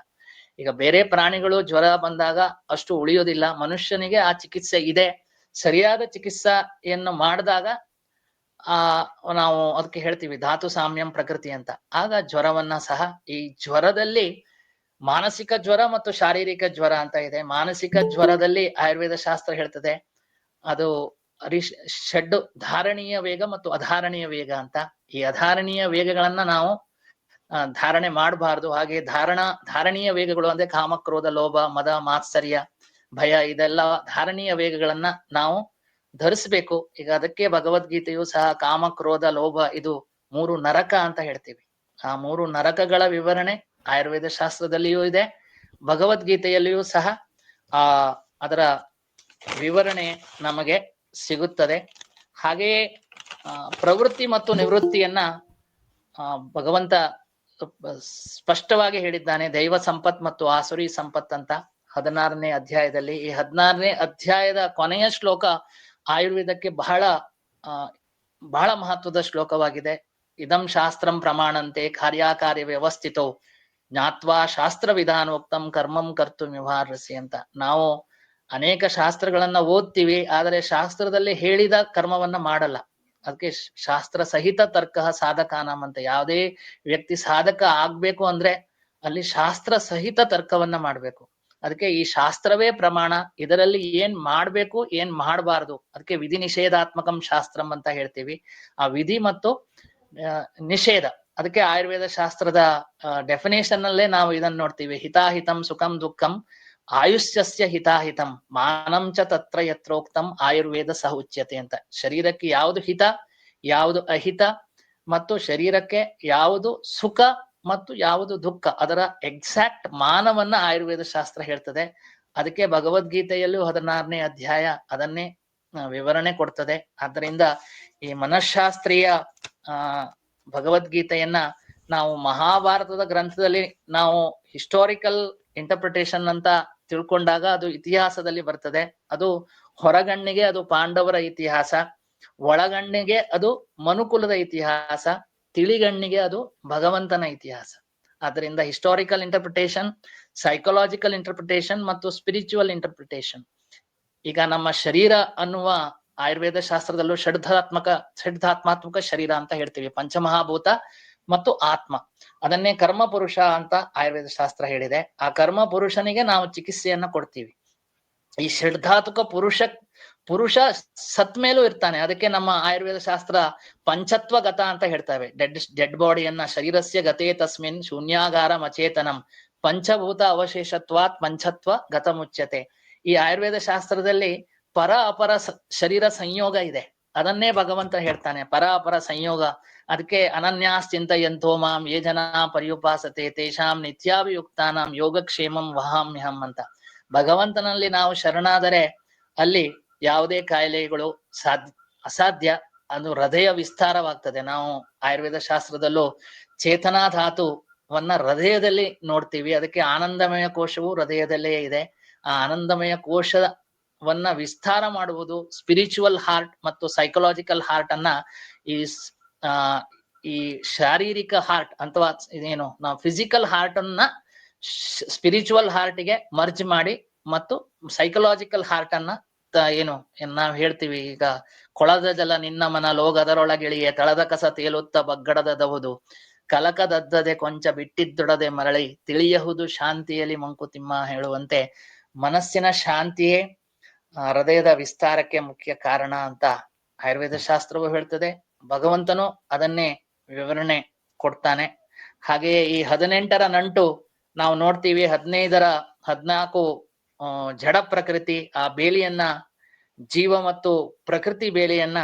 ಈಗ ಬೇರೆ ಪ್ರಾಣಿಗಳು ಜ್ವರ ಬಂದಾಗ ಅಷ್ಟು ಉಳಿಯೋದಿಲ್ಲ. ಮನುಷ್ಯನಿಗೆ ಆ ಚಿಕಿತ್ಸೆ ಇದೆ. ಸರಿಯಾದ ಚಿಕಿತ್ಸೆಯನ್ನು ಮಾಡಿದಾಗ ಆ, ನಾವು ಅದಕ್ಕೆ ಹೇಳ್ತೀವಿ ಧಾತು ಸಾಮ್ಯಂ ಪ್ರಕೃತಿ ಅಂತ. ಆಗ ಜ್ವರವನ್ನ ಸಹ ಈ ಜ್ವರದಲ್ಲಿ ಮಾನಸಿಕ ಜ್ವರ ಮತ್ತು ಶಾರೀರಿಕ ಜ್ವರ ಅಂತ ಇದೆ. ಮಾನಸಿಕ ಜ್ವರದಲ್ಲಿ ಆಯುರ್ವೇದ ಶಾಸ್ತ್ರ ಹೇಳ್ತದೆ, ಅದು ರಿಷ್ ಷಡ್ ಧಾರಣೀಯ ವೇಗ ಮತ್ತು ಅಧಾರಣೀಯ ವೇಗ ಅಂತ. ಈ ಅಧಾರಣೀಯ ವೇಗಗಳನ್ನ ನಾವು ಧಾರಣೆ ಮಾಡಬಾರ್ದು. ಹಾಗೆ ಧಾರಣ, ಧಾರಣೀಯ ವೇಗಗಳು ಅಂದ್ರೆ ಕಾಮಕ್ರೋಧ, ಲೋಭ, ಮದ, ಮಾತ್ಸರ್ಯ, ಭಯ ಇದೆಲ್ಲ ಧಾರಣೀಯ ವೇಗಗಳನ್ನ ನಾವು ಧರಿಸ್ಬೇಕು. ಈಗ ಅದಕ್ಕೆ ಭಗವದ್ಗೀತೆಯು ಸಹ ಕಾಮ, ಕ್ರೋಧ, ಲೋಭ ಇದು ಮೂರು ನರಕ ಅಂತ ಹೇಳ್ತೀವಿ. ಆ ಮೂರು ನರಕಗಳ ವಿವರಣೆ ಆಯುರ್ವೇದ ಶಾಸ್ತ್ರದಲ್ಲಿಯೂ ಇದೆ. ಭಗವದ್ಗೀತೆಯಲ್ಲಿಯೂ ಸಹ ಆ ಅದರ ವಿವರಣೆ ನಮಗೆ ಸಿಗುತ್ತದೆ. ಹಾಗೆಯೇ ಪ್ರವೃತ್ತಿ ಮತ್ತು ನಿವೃತ್ತಿಯನ್ನ ಭಗವಂತ ಸ್ಪಷ್ಟವಾಗಿ ಹೇಳಿದ್ದಾನೆ, ದೈವ ಸಂಪತ್ ಮತ್ತು ಆಸುರಿ ಸಂಪತ್ ಅಂತ ಹದಿನಾರನೇ ಅಧ್ಯಾಯದಲ್ಲಿ. ಈ ಹದಿನಾರನೇ ಅಧ್ಯಾಯದ ಕೊನೆಯ ಶ್ಲೋಕ ಆಯುರ್ವೇದಕ್ಕೆ ಬಹಳ ಬಹಳ ಮಹತ್ವದ ಶ್ಲೋಕವಾಗಿದೆ. ಇದಂ ಶಾಸ್ತ್ರಂ ಪ್ರಮಾಣಂತೆ ಕಾರ್ಯಕಾರ್ಯ ವ್ಯವಸ್ಥಿತೋ. ಜ್ಞಾತ್ವಾ ಶಾಸ್ತ್ರ ವಿಧಾನೋಕ್ತಂ ಕರ್ಮಂ ಕರ್ತು ವ್ಯವಹಾರಸಿ ಅಂತ. ನಾವು ಅನೇಕ ಶಾಸ್ತ್ರಗಳನ್ನ ಓದ್ತೀವಿ, ಆದರೆ ಶಾಸ್ತ್ರದಲ್ಲಿ ಹೇಳಿದ ಕರ್ಮವನ್ನ ಮಾಡಲ್ಲ. ಅದಕ್ಕೆ ಶಾಸ್ತ್ರ ಸಹಿತ ತರ್ಕ ಸಾಧಕಾನಂ ಅಂತ. ಯಾವುದೇ ವ್ಯಕ್ತಿ ಸಾಧಕ ಆಗ್ಬೇಕು ಅಂದ್ರೆ ಅಲ್ಲಿ ಶಾಸ್ತ್ರ ಸಹಿತ ತರ್ಕವನ್ನ ಮಾಡ್ಬೇಕು. ಅದಕ್ಕೆ ಈ ಶಾಸ್ತ್ರವೇ ಪ್ರಮಾಣ. ಇದರಲ್ಲಿ ಏನ್ ಮಾಡ್ಬೇಕು, ಏನ್ ಮಾಡಬಾರ್ದು, ಅದಕ್ಕೆ ವಿಧಿ ನಿಷೇಧಾತ್ಮಕಂ ಶಾಸ್ತ್ರಂ ಅಂತ ಹೇಳ್ತೀವಿ. ಆ ವಿಧಿ ಮತ್ತು ನಿಷೇಧ. ಅದಕ್ಕೆ ಆಯುರ್ವೇದ ಶಾಸ್ತ್ರದ ಡೆಫಿನೇಷನ್ ಅಲ್ಲೇ ನಾವು ಇದನ್ನ ನೋಡ್ತೀವಿ. ಹಿತಾಹಿತಂ ಸುಖಂ ದುಃಖಂ ಆಯುಷ್ಯಸ್ಯ ಹಿತಾಹಿತಂ ಮಾನಂ ಚ ತತ್ರ ಯತ್ರೋಕ್ತಂ ಆಯುರ್ವೇದ ಸಹ ಉಚ್ಯತೆ ಅಂತ. ಶರೀರಕ್ಕೆ ಯಾವುದು ಹಿತ, ಯಾವುದು ಅಹಿತ ಮತ್ತು ಶರೀರಕ್ಕೆ ಯಾವುದು ಸುಖ ಮತ್ತು ಯಾವುದು ದುಃಖ. ಅದರ ಎಕ್ಸಾಕ್ಟ್ ಮಾನವನ್ನ ಆಯುರ್ವೇದ ಶಾಸ್ತ್ರ ಹೇಳ್ತದೆ. ಅದಕ್ಕೆ ಭಗವದ್ಗೀತೆಯಲ್ಲೂ ಹದಿನಾರನೇ ಅಧ್ಯಾಯ ಅದನ್ನೇ ವಿವರಣೆ ಕೊಡ್ತದೆ. ಆದ್ದರಿಂದ ಈ ಮನಃಶಾಸ್ತ್ರೀಯ, ಆ, ಭಗವದ್ಗೀತೆಯನ್ನ ನಾವು ಮಹಾಭಾರತದ ಗ್ರಂಥದಲ್ಲಿ ನಾವು ಹಿಸ್ಟೋರಿಕಲ್ ಇಂಟರ್ಪ್ರಿಟೇಷನ್ ಅಂತ ತಿಳ್ಕೊಂಡಾಗ ಅದು ಇತಿಹಾಸದಲ್ಲಿ ಬರ್ತದೆ. ಅದು ಹೊರಗಣ್ಣಿಗೆ ಅದು ಪಾಂಡವರ ಇತಿಹಾಸ, ಒಳಗಣ್ಣಿಗೆ ಅದು ಮನುಕುಲದ ಇತಿಹಾಸ ತಿಳಿಗಣ್ಣಿಗೆ ಅದು ಭಗವಂತನ ಇತಿಹಾಸ. ಆದ್ದರಿಂದ ಹಿಸ್ಟಾರಿಕಲ್ ಇಂಟರ್ಪ್ರಿಟೇಷನ್ ಸೈಕಲಾಜಿಕಲ್ ಇಂಟರ್ಪ್ರಿಟೇಷನ್ ಮತ್ತು ಸ್ಪಿರಿಚುವಲ್ ಇಂಟರ್ಪ್ರಿಟೇಷನ್ ಈಗ ನಮ್ಮ ಶರೀರ ಅನ್ನುವ ಆಯುರ್ವೇದ ಶಾಸ್ತ್ರದಲ್ಲೂ ಷಡ್ಧಾತ್ಮಕ ಷಡ್ಧಾತ್ಮಾತ್ಮಕ ಶರೀರ ಅಂತ ಹೇಳ್ತೀವಿ. ಪಂಚಮಹಾಭೂತ ಮತ್ತು ಆತ್ಮ. ಅದನ್ನೇ ಕರ್ಮ ಪುರುಷ ಅಂತ ಆಯುರ್ವೇದ ಶಾಸ್ತ್ರ ಹೇಳಿದೆ. ಆ ಕರ್ಮ ಪುರುಷನಿಗೆ ನಾವು ಚಿಕಿತ್ಸೆಯನ್ನ ಕೊಡ್ತೀವಿ. ಈ ಷಡ್ಧಾತುಕ ಪುರುಷ ಪುರುಷ ಸತ್ ಮೇಲೂ ಇರ್ತಾನೆ. ಅದಕ್ಕೆ ನಮ್ಮ ಆಯುರ್ವೇದ ಶಾಸ್ತ್ರ ಪಂಚತ್ವ ಗತ ಅಂತ ಹೇಳ್ತವೆ. ಡೆಡ್ ಡೆಡ್ ಬಾಡಿಯನ್ನ ಶರೀರಸ್ಯ ಗತೆ ತಸ್ಮಿನ್ ಶೂನ್ಯಾಗಾರ ಅಚೇತನಂ ಪಂಚಭೂತ ಅವಶೇಷತ್ವಾತ್ ಪಂಚತ್ವ ಗತ ಮುಚ್ಚತೆ ಈ ಆಯುರ್ವೇದ ಶಾಸ್ತ್ರದಲ್ಲಿ ಪರ ಅಪರ ಶರೀರ ಸಂಯೋಗ ಇದೆ. ಅದನ್ನೇ ಭಗವಂತ ಹೇಳ್ತಾನೆ. ಪರ ಅಪರ ಸಂಯೋಗ. ಅದಕ್ಕೆ ಅನನ್ಯಾಶ್ಚಿಂತಯಂತೋ ಮಾಂ ಯೇ ಜನ ಪರ್ಯುಪಾಸತೆ ತೇಷಾಂ ನಿತ್ಯಾಭಿಯುಕ್ತಾನಾಂ ಯೋಗಕ್ಷೇಮಂ ವಹಾಮ್ಯಹಂ ಅಂತ. ಭಗವಂತನಲ್ಲಿ ನಾವು ಶರಣಾದರೆ ಅಲ್ಲಿ ಯಾವುದೇ ಕಾಯಿಲೆಗಳು ಸಾಧ್ಯ ಅಸಾಧ್ಯ ಅದು ಹೃದಯ ವಿಸ್ತಾರವಾಗ್ತದೆ. ನಾವು ಆಯುರ್ವೇದ ಶಾಸ್ತ್ರದಲ್ಲೂ ಚೇತನಾ ಧಾತುವನ್ನ ಹೃದಯದಲ್ಲಿ ನೋಡ್ತೀವಿ. ಅದಕ್ಕೆ ಆನಂದಮಯ ಕೋಶವು ಹೃದಯದಲ್ಲೇ ಇದೆ. ಆ ಆನಂದಮಯ ಕೋಶವನ್ನ ವಿಸ್ತಾರ ಮಾಡುವುದು ಸ್ಪಿರಿಚುವಲ್ ಹಾರ್ಟ್ ಮತ್ತು ಸೈಕಲಾಜಿಕಲ್ ಹಾರ್ಟ್ ಅನ್ನ ಈ ಈ ಶಾರೀರಿಕ ಹಾರ್ಟ್ ಅಥವಾ ಇದೇನು, ನಾವು ಫಿಸಿಕಲ್ ಹಾರ್ಟ್ ಅನ್ನ ಸ್ಪಿರಿಚುವಲ್ ಹಾರ್ಟ್ಗೆ ಮರ್ಜ್ ಮಾಡಿ ಮತ್ತು ಸೈಕಲಾಜಿಕಲ್ ಹಾರ್ಟ್ ಅನ್ನ ಏನು ನಾವ್ ಹೇಳ್ತೀವಿ ಈಗ ಕೊಳದ ಜಲ ನಿನ್ನ ಮನ ಲೋಗದರೊಳಗಿಳಿಯೇ ತಳದ ಕಸ ತೇಲುತ್ತ ಬಗ್ಗಡದದವುದು ಕಲಕದದ್ದದೆ ಕೊಂಚ ಬಿಟ್ಟಿದ್ದೊಡದೆ ಮರಳಿ, ತಿಳಿಯಹುದು ಶಾಂತಿಯಲ್ಲಿ ಮಂಕುತಿಮ್ಮ ಹೇಳುವಂತೆ, ಮನಸ್ಸಿನ ಶಾಂತಿಯೇ ಹೃದಯದ ವಿಸ್ತಾರಕ್ಕೆ ಮುಖ್ಯ ಕಾರಣ ಅಂತ ಆಯುರ್ವೇದ ಶಾಸ್ತ್ರವು ಹೇಳ್ತದೆ. ಭಗವಂತನು ಅದನ್ನೇ ವಿವರಣೆ ಕೊಡ್ತಾನೆ. ಹಾಗೆಯೇ ಈ ಹದಿನೆಂಟರ ನಂಟು ನಾವು ನೋಡ್ತೀವಿ ಹದಿನೈದರ ಹದಿನಾಲ್ಕು ಜಡ ಪ್ರಕೃತಿ, ಆ ಬೇಲಿಯನ್ನ, ಜೀವ ಮತ್ತು ಪ್ರಕೃತಿ ಬೇಲಿಯನ್ನ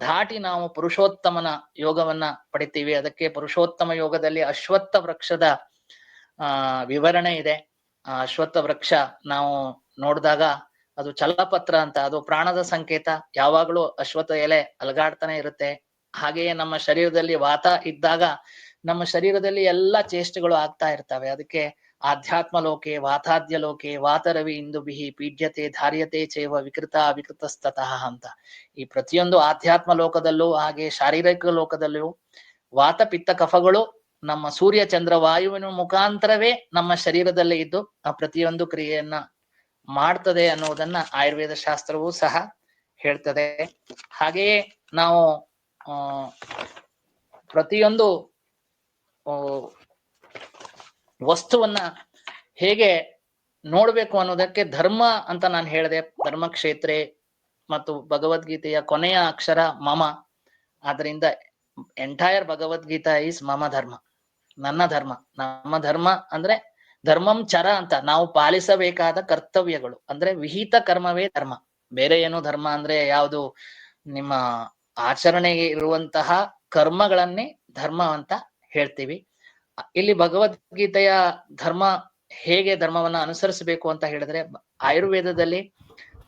ದಾಟಿ ನಾವು ಪುರುಷೋತ್ತಮನ ಯೋಗವನ್ನ ಪಡಿತೀವಿ. ಅದಕ್ಕೆ ಪುರುಷೋತ್ತಮ ಯೋಗದಲ್ಲಿ ಅಶ್ವತ್ಥ ವೃಕ್ಷದ ವಿವರಣೆ ಇದೆ. ಆ ಅಶ್ವತ್ಥ ವೃಕ್ಷ ನಾವು ನೋಡಿದಾಗ ಅದು ಚಲಪತ್ರ ಅಂತ, ಅದು ಪ್ರಾಣದ ಸಂಕೇತ. ಯಾವಾಗಲೂ ಅಶ್ವತ್ಥ ಎಲೆ ಅಲಗಾಡ್ತಾನೆ ಇರುತ್ತೆ. ಹಾಗೆಯೇ ನಮ್ಮ ಶರೀರದಲ್ಲಿ ವಾತ ಇದ್ದಾಗ ನಮ್ಮ ಶರೀರದಲ್ಲಿ ಎಲ್ಲಾ ಚೇಷ್ಟೆಗಳು ಆಗ್ತಾ ಇರ್ತವೆ. ಅದಕ್ಕೆ ಆಧ್ಯಾತ್ಮ ಲೋಕೆ ವಾತಾದ್ಯ ಲೋಕೆ ವಾತರವಿ ಇಂದುಬಿಹಿ ಪೀಡ್ಯತೆ, ಧಾರ್ಯತೆ ಚೇವ ವಿಕೃತ ವಿಕೃತಸ್ತತಃ ಅಂತ. ಈ ಪ್ರತಿಯೊಂದು ಆಧ್ಯಾತ್ಮ ಲೋಕದಲ್ಲೂ ಹಾಗೆ ಶಾರೀರಿಕ ಲೋಕದಲ್ಲೂ ವಾತ ಪಿತ್ತ ಕಫಗಳು ನಮ್ಮ ಸೂರ್ಯ ಚಂದ್ರ ವಾಯುವಿನ ಮುಖಾಂತರವೇ ನಮ್ಮ ಶರೀರದಲ್ಲಿ ಇದ್ದು ಆ ಪ್ರತಿಯೊಂದು ಕ್ರಿಯೆಯನ್ನ ಮಾಡ್ತದೆ ಅನ್ನೋದನ್ನ ಆಯುರ್ವೇದ ಶಾಸ್ತ್ರವೂ ಸಹ ಹೇಳ್ತದೆ. ಹಾಗೆಯೇ ನಾವು ಪ್ರತಿಯೊಂದು ವಸ್ತುವನ್ನ ಹೇಗೆ ನೋಡ್ಬೇಕು ಅನ್ನೋದಕ್ಕೆ ಧರ್ಮ ಅಂತ ನಾನು ಹೇಳಿದೆ. ಧರ್ಮಕ್ಷೇತ್ರೆ ಮತ್ತು ಭಗವದ್ಗೀತೆಯ ಕೊನೆಯ ಅಕ್ಷರ ಮಮ. ಆದ್ರಿಂದ ಎಂಟೈರ್ ಭಗವದ್ಗೀತಾ ಈಸ್ ಮಮ ಧರ್ಮ. ನನ್ನ ಧರ್ಮ. ನಮ್ಮ ಧರ್ಮ ಅಂದ್ರೆ ಧರ್ಮಂ ಚರ ಅಂತ. ನಾವು ಪಾಲಿಸಬೇಕಾದ ಕರ್ತವ್ಯಗಳು. ಅಂದ್ರೆ ವಿಹಿತ ಕರ್ಮವೇ ಧರ್ಮ. ಬೇರೆ ಏನು ಧರ್ಮ ಅಂದ್ರೆ ಯಾವುದು ನಿಮ್ಮ ಆಚರಣೆಗೆ ಇರುವಂತಹ ಕರ್ಮಗಳನ್ನೇ ಧರ್ಮ ಅಂತ ಹೇಳ್ತೀವಿ. ಇಲ್ಲಿ ಭಗವದ್ಗೀತೆಯ ಧರ್ಮ ಹೇಗೆ ಧರ್ಮವನ್ನ ಅನುಸರಿಸಬೇಕು ಅಂತ ಹೇಳಿದ್ರೆ, ಆಯುರ್ವೇದದಲ್ಲಿ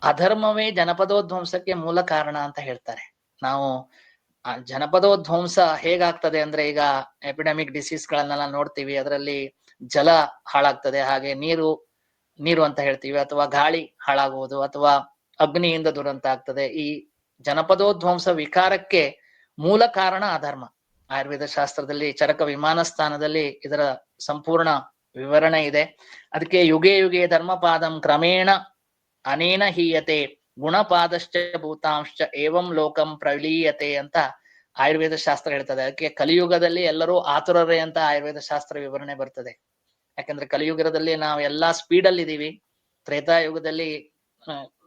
ಅಧರ್ಮವೇ ಜನಪದೋಧ್ವಂಸಕ್ಕೆ ಮೂಲ ಕಾರಣ ಅಂತ ಹೇಳ್ತಾರೆ. ನಾವು ಜನಪದೋಧ್ವಂಸ ಹೇಗಾಗ್ತದೆ ಅಂದ್ರೆ ಈಗ ಎಪಿಡೆಮಿಕ್ ಡಿಸೀಸ್ ಗಳನ್ನೆಲ್ಲ ನೋಡ್ತೀವಿ, ಅದರಲ್ಲಿ ಜಲ ಹಾಳಾಗ್ತದೆ, ಹಾಗೆ ನೀರು ನೀರು ಅಂತ ಹೇಳ್ತೀವಿ, ಅಥವಾ ಗಾಳಿ ಹಾಳಾಗುವುದು, ಅಥವಾ ಅಗ್ನಿಯಿಂದ ದುರಂತ ಆಗ್ತದೆ. ಈ ಜನಪದೋಧ್ವಂಸ ವಿಕಾರಕ್ಕೆ ಮೂಲ ಕಾರಣ ಅಧರ್ಮ. ಆಯುರ್ವೇದ ಶಾಸ್ತ್ರದಲ್ಲಿ ಚರಕ ವಿಮಾನ ಸ್ಥಾನದಲ್ಲಿ ಇದರ ಸಂಪೂರ್ಣ ವಿವರಣೆ ಇದೆ. ಅದಕ್ಕೆ ಯುಗೆ ಯುಗೆ ಧರ್ಮಪಾದಂ ಕ್ರಮೇಣ ಅನೇನ ಹೀಯತೆ, ಗುಣಪಾದಶ್ಚ ಭೂತಾಂಶ್ಚ ಏವಂ ಲೋಕಂ ಪ್ರವಿಲೀಯತೆ ಅಂತ ಆಯುರ್ವೇದ ಶಾಸ್ತ್ರ ಹೇಳ್ತದೆ. ಅದಕ್ಕೆ ಕಲಿಯುಗದಲ್ಲಿ ಎಲ್ಲರೂ ಆತುರರೇ ಅಂತ ಆಯುರ್ವೇದ ಶಾಸ್ತ್ರ ವಿವರಣೆ ಬರ್ತದೆ. ಯಾಕಂದ್ರೆ ಕಲಿಯುಗದಲ್ಲಿ ನಾವು ಎಲ್ಲಾ ಸ್ಪೀಡ್ ಅಲ್ಲಿ ಇದೀವಿ ತ್ರೇತಾಯುಗದಲ್ಲಿ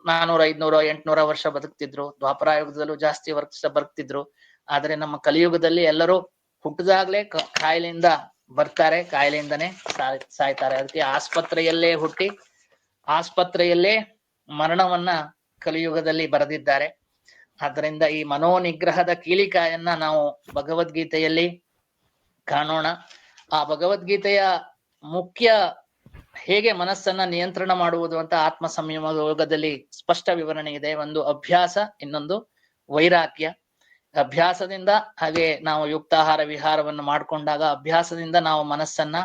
ನಾನೂರ ಐದ್ನೂರ ಎಂಟ್ನೂರ ವರ್ಷ ಬದುಕ್ತಿದ್ರು. ದ್ವಾಪರ ಯುಗದಲ್ಲೂ ಜಾಸ್ತಿ ವರ್ಷ ಬದುಕ್ತಿದ್ರು. ಆದ್ರೆ ನಮ್ಮ ಕಲಿಯುಗದಲ್ಲಿ ಎಲ್ಲರೂ ಹುಟ್ಟಿದಾಗ್ಲೇ ಕಾಯಿಲೆಯಿಂದ ಬರ್ತಾರೆ, ಕಾಯಿಲೆಯಿಂದನೇ ಸಾಯ್ ಸಾಯ್ತಾರೆ. ಅದಕ್ಕೆ ಆಸ್ಪತ್ರೆಯಲ್ಲೇ ಹುಟ್ಟಿ, ಆಸ್ಪತ್ರೆಯಲ್ಲೇ ಮರಣವನ್ನ ಕಲಿಯುಗದಲ್ಲಿ ಬರೆದಿದ್ದಾರೆ. ಆದ್ದರಿಂದ ಈ ಮನೋನಿಗ್ರಹದ ಕೀಲಿಕಾಯನ್ನ ನಾವು ಭಗವದ್ಗೀತೆಯಲ್ಲಿ ಕಾಣೋಣ. ಆ ಭಗವದ್ಗೀತೆಯ ಮುಖ್ಯ ಹೇಗೆ ಮನಸ್ಸನ್ನ ನಿಯಂತ್ರಣ ಮಾಡುವುದು ಅಂತ ಆತ್ಮ ಸಂಯಮ ಯೋಗದಲ್ಲಿ ಸ್ಪಷ್ಟ ವಿವರಣೆ ಇದೆ. ಒಂದು ಅಭ್ಯಾಸ, ಇನ್ನೊಂದು ವೈರಾಗ್ಯ. ಅಭ್ಯಾಸದಿಂದ ಹಾಗೆ ನಾವು ಯುಕ್ತಾಹಾರ ವಿಹಾರವನ್ನು ಮಾಡಿಕೊಂಡಾಗ ಅಭ್ಯಾಸದಿಂದ ನಾವು ಮನಸ್ಸನ್ನ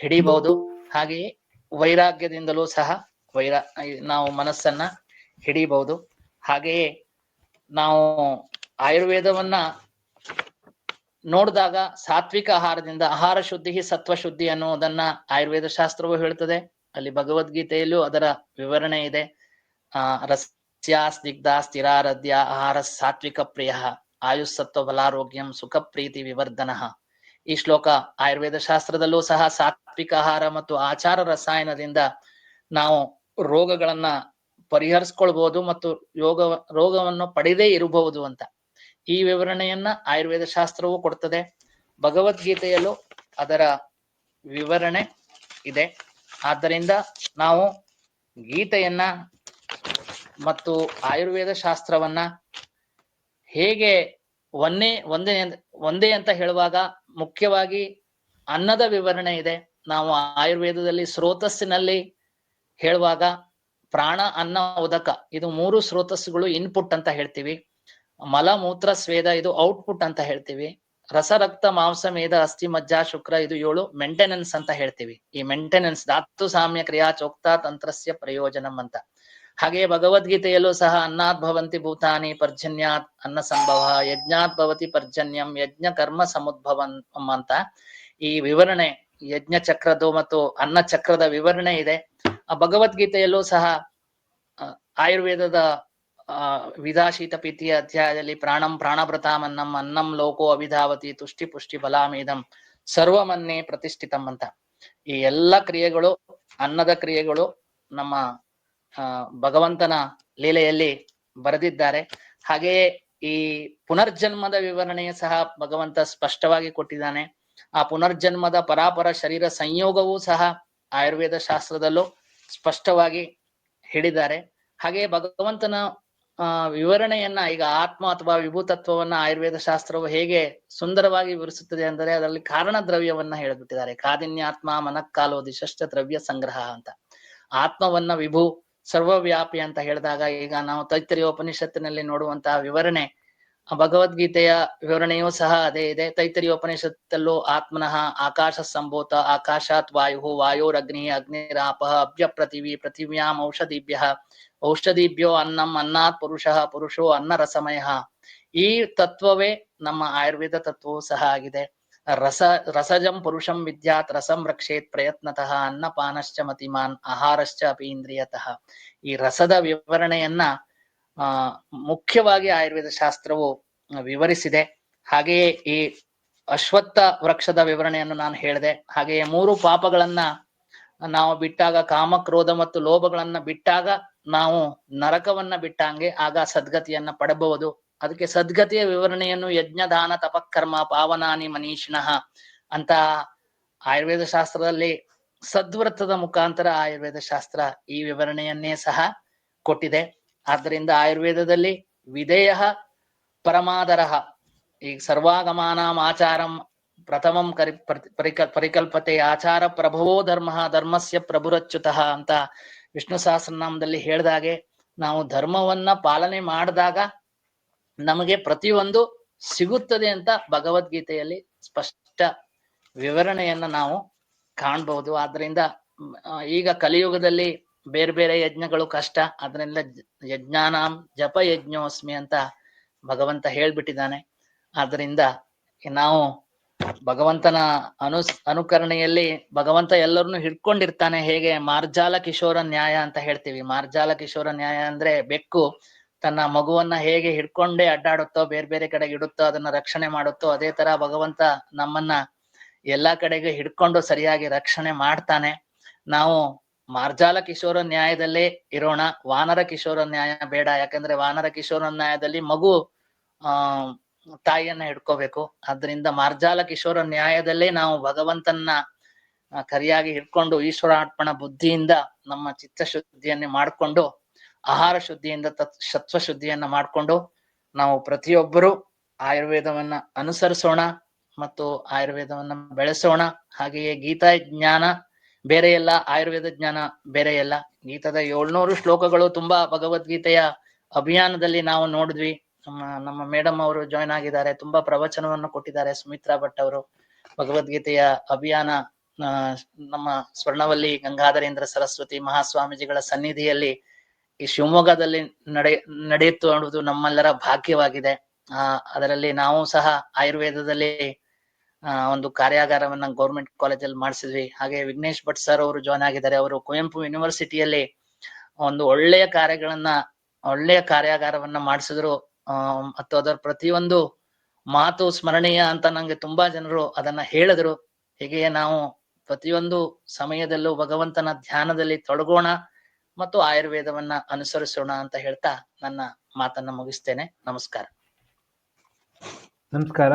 ಹಿಡಿಬಹುದು ಹಾಗೆಯೇ ವೈರಾಗ್ಯದಿಂದಲೂ ಸಹ ವೈರಾ ನಾವು ಮನಸ್ಸನ್ನ ಹಿಡಿಬಹುದು ಹಾಗೆಯೇ ನಾವು ಆಯುರ್ವೇದವನ್ನ ನೋಡಿದಾಗ ಸಾತ್ವಿಕ ಆಹಾರದಿಂದ ಆಹಾರ ಶುದ್ಧಿ, ಸತ್ವ ಶುದ್ಧಿ ಅನ್ನುವುದನ್ನ ಆಯುರ್ವೇದ ಶಾಸ್ತ್ರವು ಹೇಳ್ತದೆ. ಅಲ್ಲಿ ಭಗವದ್ಗೀತೆಯಲ್ಲೂ ಅದರ ವಿವರಣೆ ಇದೆ. ಆ ರಸ್ಯ, ಸ್ನಿಗ್ಧ ಸ್ಥಿರಾರಧ್ಯ ಆಹಾರ ಸಾತ್ವಿಕ ಪ್ರಿಯ. ಆಯುಸ್ಸತ್ವ ಬಲಾರೋಗ್ಯಂ ಸುಖ ಪ್ರೀತಿ ವಿವರ್ಧನ. ಈ ಶ್ಲೋಕ ಆಯುರ್ವೇದ ಶಾಸ್ತ್ರದಲ್ಲೂ ಸಹ ಸಾತ್ವಿಕ ಆಹಾರ ಮತ್ತು ಆಚಾರ ರಸಾಯನದಿಂದ ನಾವು ರೋಗಗಳನ್ನ ಪರಿಹರಿಸ್ಕೊಳ್ಬಹುದು ಮತ್ತು ಯೋಗ, ರೋಗವನ್ನು ಪಡೆದೇ ಇರಬಹುದು ಅಂತ. ಈ ವಿವರಣೆಯನ್ನ ಆಯುರ್ವೇದ ಶಾಸ್ತ್ರವೂ ಕೊಡ್ತದೆ. ಭಗವದ್ಗೀತೆಯಲ್ಲೂ ಅದರ ವಿವರಣೆ ಇದೆ. ಆದ್ದರಿಂದ ನಾವು ಗೀತೆಯನ್ನ ಮತ್ತು ಆಯುರ್ವೇದ ಶಾಸ್ತ್ರವನ್ನ ಹೇಗೆ ಒಂದೇ ಒಂದೇ ಒಂದೇ ಅಂತ ಹೇಳುವಾಗ ಮುಖ್ಯವಾಗಿ ಅನ್ನದ ವಿವರಣೆ ಇದೆ. ನಾವು ಆಯುರ್ವೇದದಲ್ಲಿ ಸ್ರೋತಸ್ಸಿನಲ್ಲಿ ಹೇಳುವಾಗ ಪ್ರಾಣ, ಅನ್ನ, ಉದಕ ಇದು ಮೂರು ಸ್ರೋತಸ್ಸುಗಳು ಇನ್ಪುಟ್ ಅಂತ ಹೇಳ್ತೀವಿ. ಮಲ, ಮೂತ್ರ, ಸ್ವೇದ ಇದು ಔಟ್ಪುಟ್ ಅಂತ ಹೇಳ್ತೀವಿ. ರಸ, ರಕ್ತ, ಮಾಂಸ, ಮೇದ, ಅಸ್ಥಿ, ಮಜ್ಜ, ಶುಕ್ರ ಇದು ಏಳು ಮೇಂಟೆನೆನ್ಸ್ ಅಂತ ಹೇಳ್ತೀವಿ. ಈ ಮೆಂಟೆನೆನ್ಸ್ ಧಾತು, ಸಾಮ್ಯ, ಕ್ರಿಯಾ, ಚೋಕ್ತ, ತಂತ್ರಸ್ಯ, ಪ್ರಯೋಜನಂ ಅಂತ. ಹಾಗೆ ಭಗವದ್ಗೀತೆಯಲ್ಲೂ ಸಹ ಅನ್ನಾತ್ ಭವಂತಿ ಭೂತಾನಿ ಪರ್ಜನ್ಯಾತ್ ಅನ್ನ ಸಂಭವ, ಯಜ್ಞಾತ್ ಭವತಿ ಪರ್ಜನ್ಯಂ, ಯಜ್ಞ ಕರ್ಮ ಸಮುದ್ಭವಂ ಅಂತ ಈ ವಿವರಣೆ, ಯಜ್ಞ ಚಕ್ರದ್ದು ಮತ್ತು ಅನ್ನ ಚಕ್ರದ ವಿವರಣೆ ಇದೆ. ಆ ಭಗವದ್ಗೀತೆಯಲ್ಲೂ ಸಹ ಆಯುರ್ವೇದದ ವಿಧಾಶೀತ ಪೀತಿಯ ಅಧ್ಯಾಯದಲ್ಲಿ ಪ್ರಾಣಂ ಪ್ರಾಣಭೃತಾಂ ಅನ್ನಂ ಅನ್ನಂ ಲೋಕೋ ಅಭಿಧಾವತಿ ತುಷ್ಟಿ ಪುಷ್ಟಿ ಬಲಾಮೇದಂ ಸರ್ವಮನ್ನೇ ಪ್ರತಿಷ್ಠಿತಂ ಅಂತ. ಈ ಎಲ್ಲ ಕ್ರಿಯೆಗಳು, ಅನ್ನದ ಕ್ರಿಯೆಗಳು ನಮ್ಮ ಭಗವಂತನ ಲೀಲೆಯಲ್ಲಿ ಬರೆದಿದ್ದಾರೆ. ಹಾಗೆಯೇ ಈ ಪುನರ್ಜನ್ಮದ ವಿವರಣೆಯ ಸಹ ಭಗವಂತ ಸ್ಪಷ್ಟವಾಗಿ ಕೊಟ್ಟಿದ್ದಾನೆ. ಆ ಪುನರ್ಜನ್ಮದ ಪರಾಪರ ಶರೀರ ಸಂಯೋಗವೂ ಸಹ ಆಯುರ್ವೇದ ಶಾಸ್ತ್ರದಲ್ಲೂ ಸ್ಪಷ್ಟವಾಗಿ ಹೇಳಿದ್ದಾರೆ. ಹಾಗೆ ಭಗವಂತನ ವಿವರಣೆಯನ್ನ ಈಗ ಆತ್ಮ ಅಥವಾ ವಿಭೂತತ್ವವನ್ನ ಆಯುರ್ವೇದ ಶಾಸ್ತ್ರವು ಹೇಗೆ ಸುಂದರವಾಗಿ ವಿವರಿಸುತ್ತದೆ ಅಂದರೆ ಅದರಲ್ಲಿ ಕಾರಣ ದ್ರವ್ಯವನ್ನ ಹೇಳಿಬಿಟ್ಟಿದ್ದಾರೆ. ಕಾದಿನ್ಯಾತ್ಮ ಮನಕ್ಕಾಲೋ ದಿಶಷ್ಟ ದ್ರವ್ಯ ಸಂಗ್ರಹ ಅಂತ. ಆತ್ಮವನ್ನ ವಿಭು ಸರ್ವವ್ಯಾಪಿ ಅಂತ ಹೇಳಿದಾಗ ಈಗ ನಾವು ತೈತರಿಯ ಉಪನಿಷತ್ತಿನಲ್ಲಿ ನೋಡುವಂತಹ ವಿವರಣೆ ಭಗವದ್ಗೀತೆಯ ವಿವರಣೆಯೂ ಸಹ ಅದೇ ಇದೆ. ತೈತರಿಯ ಉಪನಿಷತ್ತಲ್ಲೂ ಆತ್ಮನಃ ಆಕಾಶ ಸಂಭೂತ, ಆಕಾಶಾತ್ ವಾಯು ವಾಯೋರಗ್ನಿ, ಅಗ್ನಿರಾಪ ಅಭ್ಯ ಪೃಥಿವಿ ಪೃಥಿವ್ಯಾಂ ಔಷಧಿಭ್ಯ, ಔಷಧಿಭ್ಯೋ ಅನ್ನಂ, ಅನ್ನಾತ್ ಪುರುಷ, ಪುರುಷೋ ಅನ್ನ ರಸಮಯ ಈ ತತ್ವವೇ ನಮ್ಮ ಆಯುರ್ವೇದ ತತ್ವವೂ ಸಹ ಆಗಿದೆ. ರಸ, ರಸಜಂ ಪುರುಷಂ ವಿದ್ಯಾತ್, ರಸಂ ರಕ್ಷೇತ್ ಪ್ರಯತ್ನತಃ ಅನ್ನಪಾನಶ್ಚ ಮತಿಮಾನ್, ಆಹಾರಶ್ಚ ಅಪಿ ಇಂದ್ರಿಯತಃ. ಈ ರಸದ ವಿವರಣೆಯನ್ನ ಮುಖ್ಯವಾಗಿ ಆಯುರ್ವೇದ ಶಾಸ್ತ್ರವು ವಿವರಿಸಿದೆ. ಹಾಗೆಯೇ ಈ ಅಶ್ವತ್ಥ ವೃಕ್ಷದ ವಿವರಣೆಯನ್ನು ನಾನು ಹೇಳಿದೆ. ಹಾಗೆಯೇ ಮೂರು ಪಾಪಗಳನ್ನ ನಾವು ಬಿಟ್ಟಾಗ, ಕಾಮ, ಕ್ರೋಧ ಮತ್ತು ಲೋಭಗಳನ್ನ ಬಿಟ್ಟಾಗ ನಾವು ನರಕವನ್ನ ಬಿಟ್ಟಂಗೆ, ಆಗ ಸದ್ಗತಿಯನ್ನ ಪಡಬಹುದು. ಅದಕ್ಕೆ ಸದ್ಗತಿಯ ವಿವರಣೆಯನ್ನು ಯಜ್ಞದಾನ ತಪಕರ್ಮ ಪಾವನಾನಿ ಮನೀಷಿಣಃ ಅಂತ ಆಯುರ್ವೇದ ಶಾಸ್ತ್ರದಲ್ಲಿ ಸದ್ವ್ರತದ ಮುಖಾಂತರ ಆಯುರ್ವೇದ ಶಾಸ್ತ್ರ ಈ ವಿವರಣೆಯನ್ನೇ ಸಹ ಕೊಟ್ಟಿದೆ. ಆದ್ದರಿಂದ ಆಯುರ್ವೇದದಲ್ಲಿ ವಿಧೇಯ ಪರಮಾದರಃ ಈ ಸರ್ವಾಗಮಾನಾಂ ಆಚಾರಂ ಪ್ರಥಮಂ ಕರಿ ಪ್ರತಿ- ಪರಿಕ ಪರಿಕಲ್ಪತೆ ಆಚಾರ ಪ್ರಭವೋ ಧರ್ಮ ಧರ್ಮಸ್ಯ ಪ್ರಭುರಚ್ಯುತಃ ಅಂತ ವಿಷ್ಣು ಸಹಸ್ರನಾಮದಲ್ಲಿ ಹೇಳಿದಾಗೆ ನಾವು ಧರ್ಮವನ್ನ ಪಾಲನೆ ಮಾಡಿದಾಗ ನಮಗೆ ಪ್ರತಿಯೊಂದು ಸಿಗುತ್ತದೆ ಅಂತ ಭಗವದ್ಗೀತೆಯಲ್ಲಿ ಸ್ಪಷ್ಟ ವಿವರಣೆಯನ್ನ ನಾವು ಕಾಣಬಹುದು. ಆದ್ರಿಂದ ಈಗ ಕಲಿಯುಗದಲ್ಲಿ ಬೇರೆ ಬೇರೆ ಯಜ್ಞಗಳು ಕಷ್ಟ. ಅದರಿಂದ ಯಜ್ಞಾನಾಂ ಜಪ ಯಜ್ಞೋಸ್ಮಿ ಅಂತ ಭಗವಂತ ಹೇಳ್ಬಿಟ್ಟಿದ್ದಾನೆ. ಆದ್ರಿಂದ ನಾವು ಭಗವಂತನ ಅನು ಅನುಕರಣೆಯಲ್ಲಿ ಭಗವಂತ ಎಲ್ಲರನ್ನು ಹಿಡ್ಕೊಂಡಿರ್ತಾನೆ. ಹೇಗೆ? ಮಾರ್ಜಾಲ ಕಿಶೋರ ನ್ಯಾಯ ಅಂತ ಹೇಳ್ತೀವಿ. ಮಾರ್ಜಾಲ ಕಿಶೋರ ನ್ಯಾಯ ಅಂದ್ರೆ ಬೆಕ್ಕು. ತನ್ನ ಮಗುವನ್ನ ಹೇಗೆ ಹಿಡ್ಕೊಂಡೇ ಅಡ್ಡಾಡುತ್ತೋ, ಬೇರೆ ಬೇರೆ ಕಡೆಗೆ ಇಡುತ್ತೋ, ಅದನ್ನ ರಕ್ಷಣೆ ಮಾಡುತ್ತೋ, ಅದೇ ತರ ಭಗವಂತ ನಮ್ಮನ್ನ ಎಲ್ಲಾ ಕಡೆಗೆ ಹಿಡ್ಕೊಂಡು ಸರಿಯಾಗಿ ರಕ್ಷಣೆ ಮಾಡ್ತಾನೆ. ನಾವು ಮಾರ್ಜಾಲ ಕಿಶೋರ ನ್ಯಾಯದಲ್ಲೇ ಇರೋಣ. ವಾನರ ಕಿಶೋರ ನ್ಯಾಯ ಬೇಡ. ಯಾಕಂದ್ರೆ ವಾನರ ಕಿಶೋರ ನ್ಯಾಯದಲ್ಲಿ ಮಗು, ಆ, ತಾಯಿಯನ್ನ ಹಿಡ್ಕೋಬೇಕು. ಆದ್ರಿಂದ ಮಾರ್ಜಾಲ ಕಿಶೋರ ನ್ಯಾಯದಲ್ಲೇ ನಾವು ಭಗವಂತನ ಸರಿಯಾಗಿ ಹಿಡ್ಕೊಂಡು ಈಶ್ವರಾರ್ಪಣ ಬುದ್ಧಿಯಿಂದ ನಮ್ಮ ಚಿತ್ತ ಮಾಡಿಕೊಂಡು ಮಾಡ್ಕೊಂಡು ಆಹಾರ ಶುದ್ಧಿಯಿಂದ ತತ್, ಸತ್ವ ಶುದ್ಧಿಯನ್ನ ಮಾಡ್ಕೊಂಡು ನಾವು ಪ್ರತಿಯೊಬ್ಬರು ಆಯುರ್ವೇದವನ್ನ ಅನುಸರಿಸೋಣ ಮತ್ತು ಆಯುರ್ವೇದವನ್ನ ಬೆಳೆಸೋಣ. ಹಾಗೆಯೇ ಗೀತಾ ಜ್ಞಾನ ಬೇರೆ ಎಲ್ಲ, ಆಯುರ್ವೇದ ಜ್ಞಾನ ಬೇರೆ ಎಲ್ಲ. ಗೀತದ ಏಳ್ನೂರು ಶ್ಲೋಕಗಳು ತುಂಬಾ ಭಗವದ್ಗೀತೆಯ ಅಭಿಯಾನದಲ್ಲಿ ನಾವು ನೋಡಿದ್ವಿ. ನಮ್ಮ ನಮ್ಮ ಮೇಡಮ್ ಅವರು ಜಾಯ್ನ್ ಆಗಿದ್ದಾರೆ, ತುಂಬಾ ಪ್ರವಚನವನ್ನು ಕೊಟ್ಟಿದ್ದಾರೆ ಸುಮಿತ್ರಾ ಭಟ್ ಅವರು. ಭಗವದ್ಗೀತೆಯ ಅಭಿಯಾನ ನಮ್ಮ ಸ್ವರ್ಣವಲ್ಲಿ ಗಂಗಾಧರೇಂದ್ರ ಸರಸ್ವತಿ ಮಹಾಸ್ವಾಮೀಜಿಗಳ ಸನ್ನಿಧಿಯಲ್ಲಿ ಈ ಶಿವಮೊಗ್ಗದಲ್ಲಿ ನಡೆ ನಡೆಯಿತು ಅನ್ನೋದು ನಮ್ಮೆಲ್ಲರ ಭಾಗ್ಯವಾಗಿದೆ. ಆ, ಅದರಲ್ಲಿ ನಾವು ಸಹ ಆಯುರ್ವೇದದಲ್ಲಿ ಒಂದು ಕಾರ್ಯಾಗಾರವನ್ನ ಗೌರ್ಮೆಂಟ್ ಕಾಲೇಜಲ್ಲಿ ಮಾಡಿಸಿದ್ವಿ. ಹಾಗೆ ವಿಘ್ನೇಶ್ ಭಟ್ ಸರ್ ಅವರು ಜಾಯ್ನ್ ಆಗಿದ್ದಾರೆ. ಅವರು ಕುವೆಂಪು ಯೂನಿವರ್ಸಿಟಿಯಲ್ಲಿ ಒಂದು ಒಳ್ಳೆಯ ಕಾರ್ಯಗಳನ್ನ, ಒಳ್ಳೆಯ ಕಾರ್ಯಾಗಾರವನ್ನ ಮಾಡಿಸಿದ್ರು. ಮತ್ತು ಅದರ ಪ್ರತಿಯೊಂದು ಮಾತು ಸ್ಮರಣೀಯ ಅಂತ ನಂಗೆ ತುಂಬಾ ಜನರು ಅದನ್ನ ಹೇಳಿದ್ರು. ಹೀಗೆಯೇ ನಾವು ಪ್ರತಿಯೊಂದು ಸಮಯದಲ್ಲೂ ಭಗವಂತನ ಧ್ಯಾನದಲ್ಲಿ ತೊಡಗೋಣ. ಮತ್ತು ಆಯುರ್ವೇದವನ್ನ ಅನುಸರಿಸೋಣ ಅಂತ ಹೇಳ್ತಾ ನನ್ನ ಮಾತನ್ನ ಮುಗಿಸ್ತೇನೆ. ನಮಸ್ಕಾರ. ನಮಸ್ಕಾರ.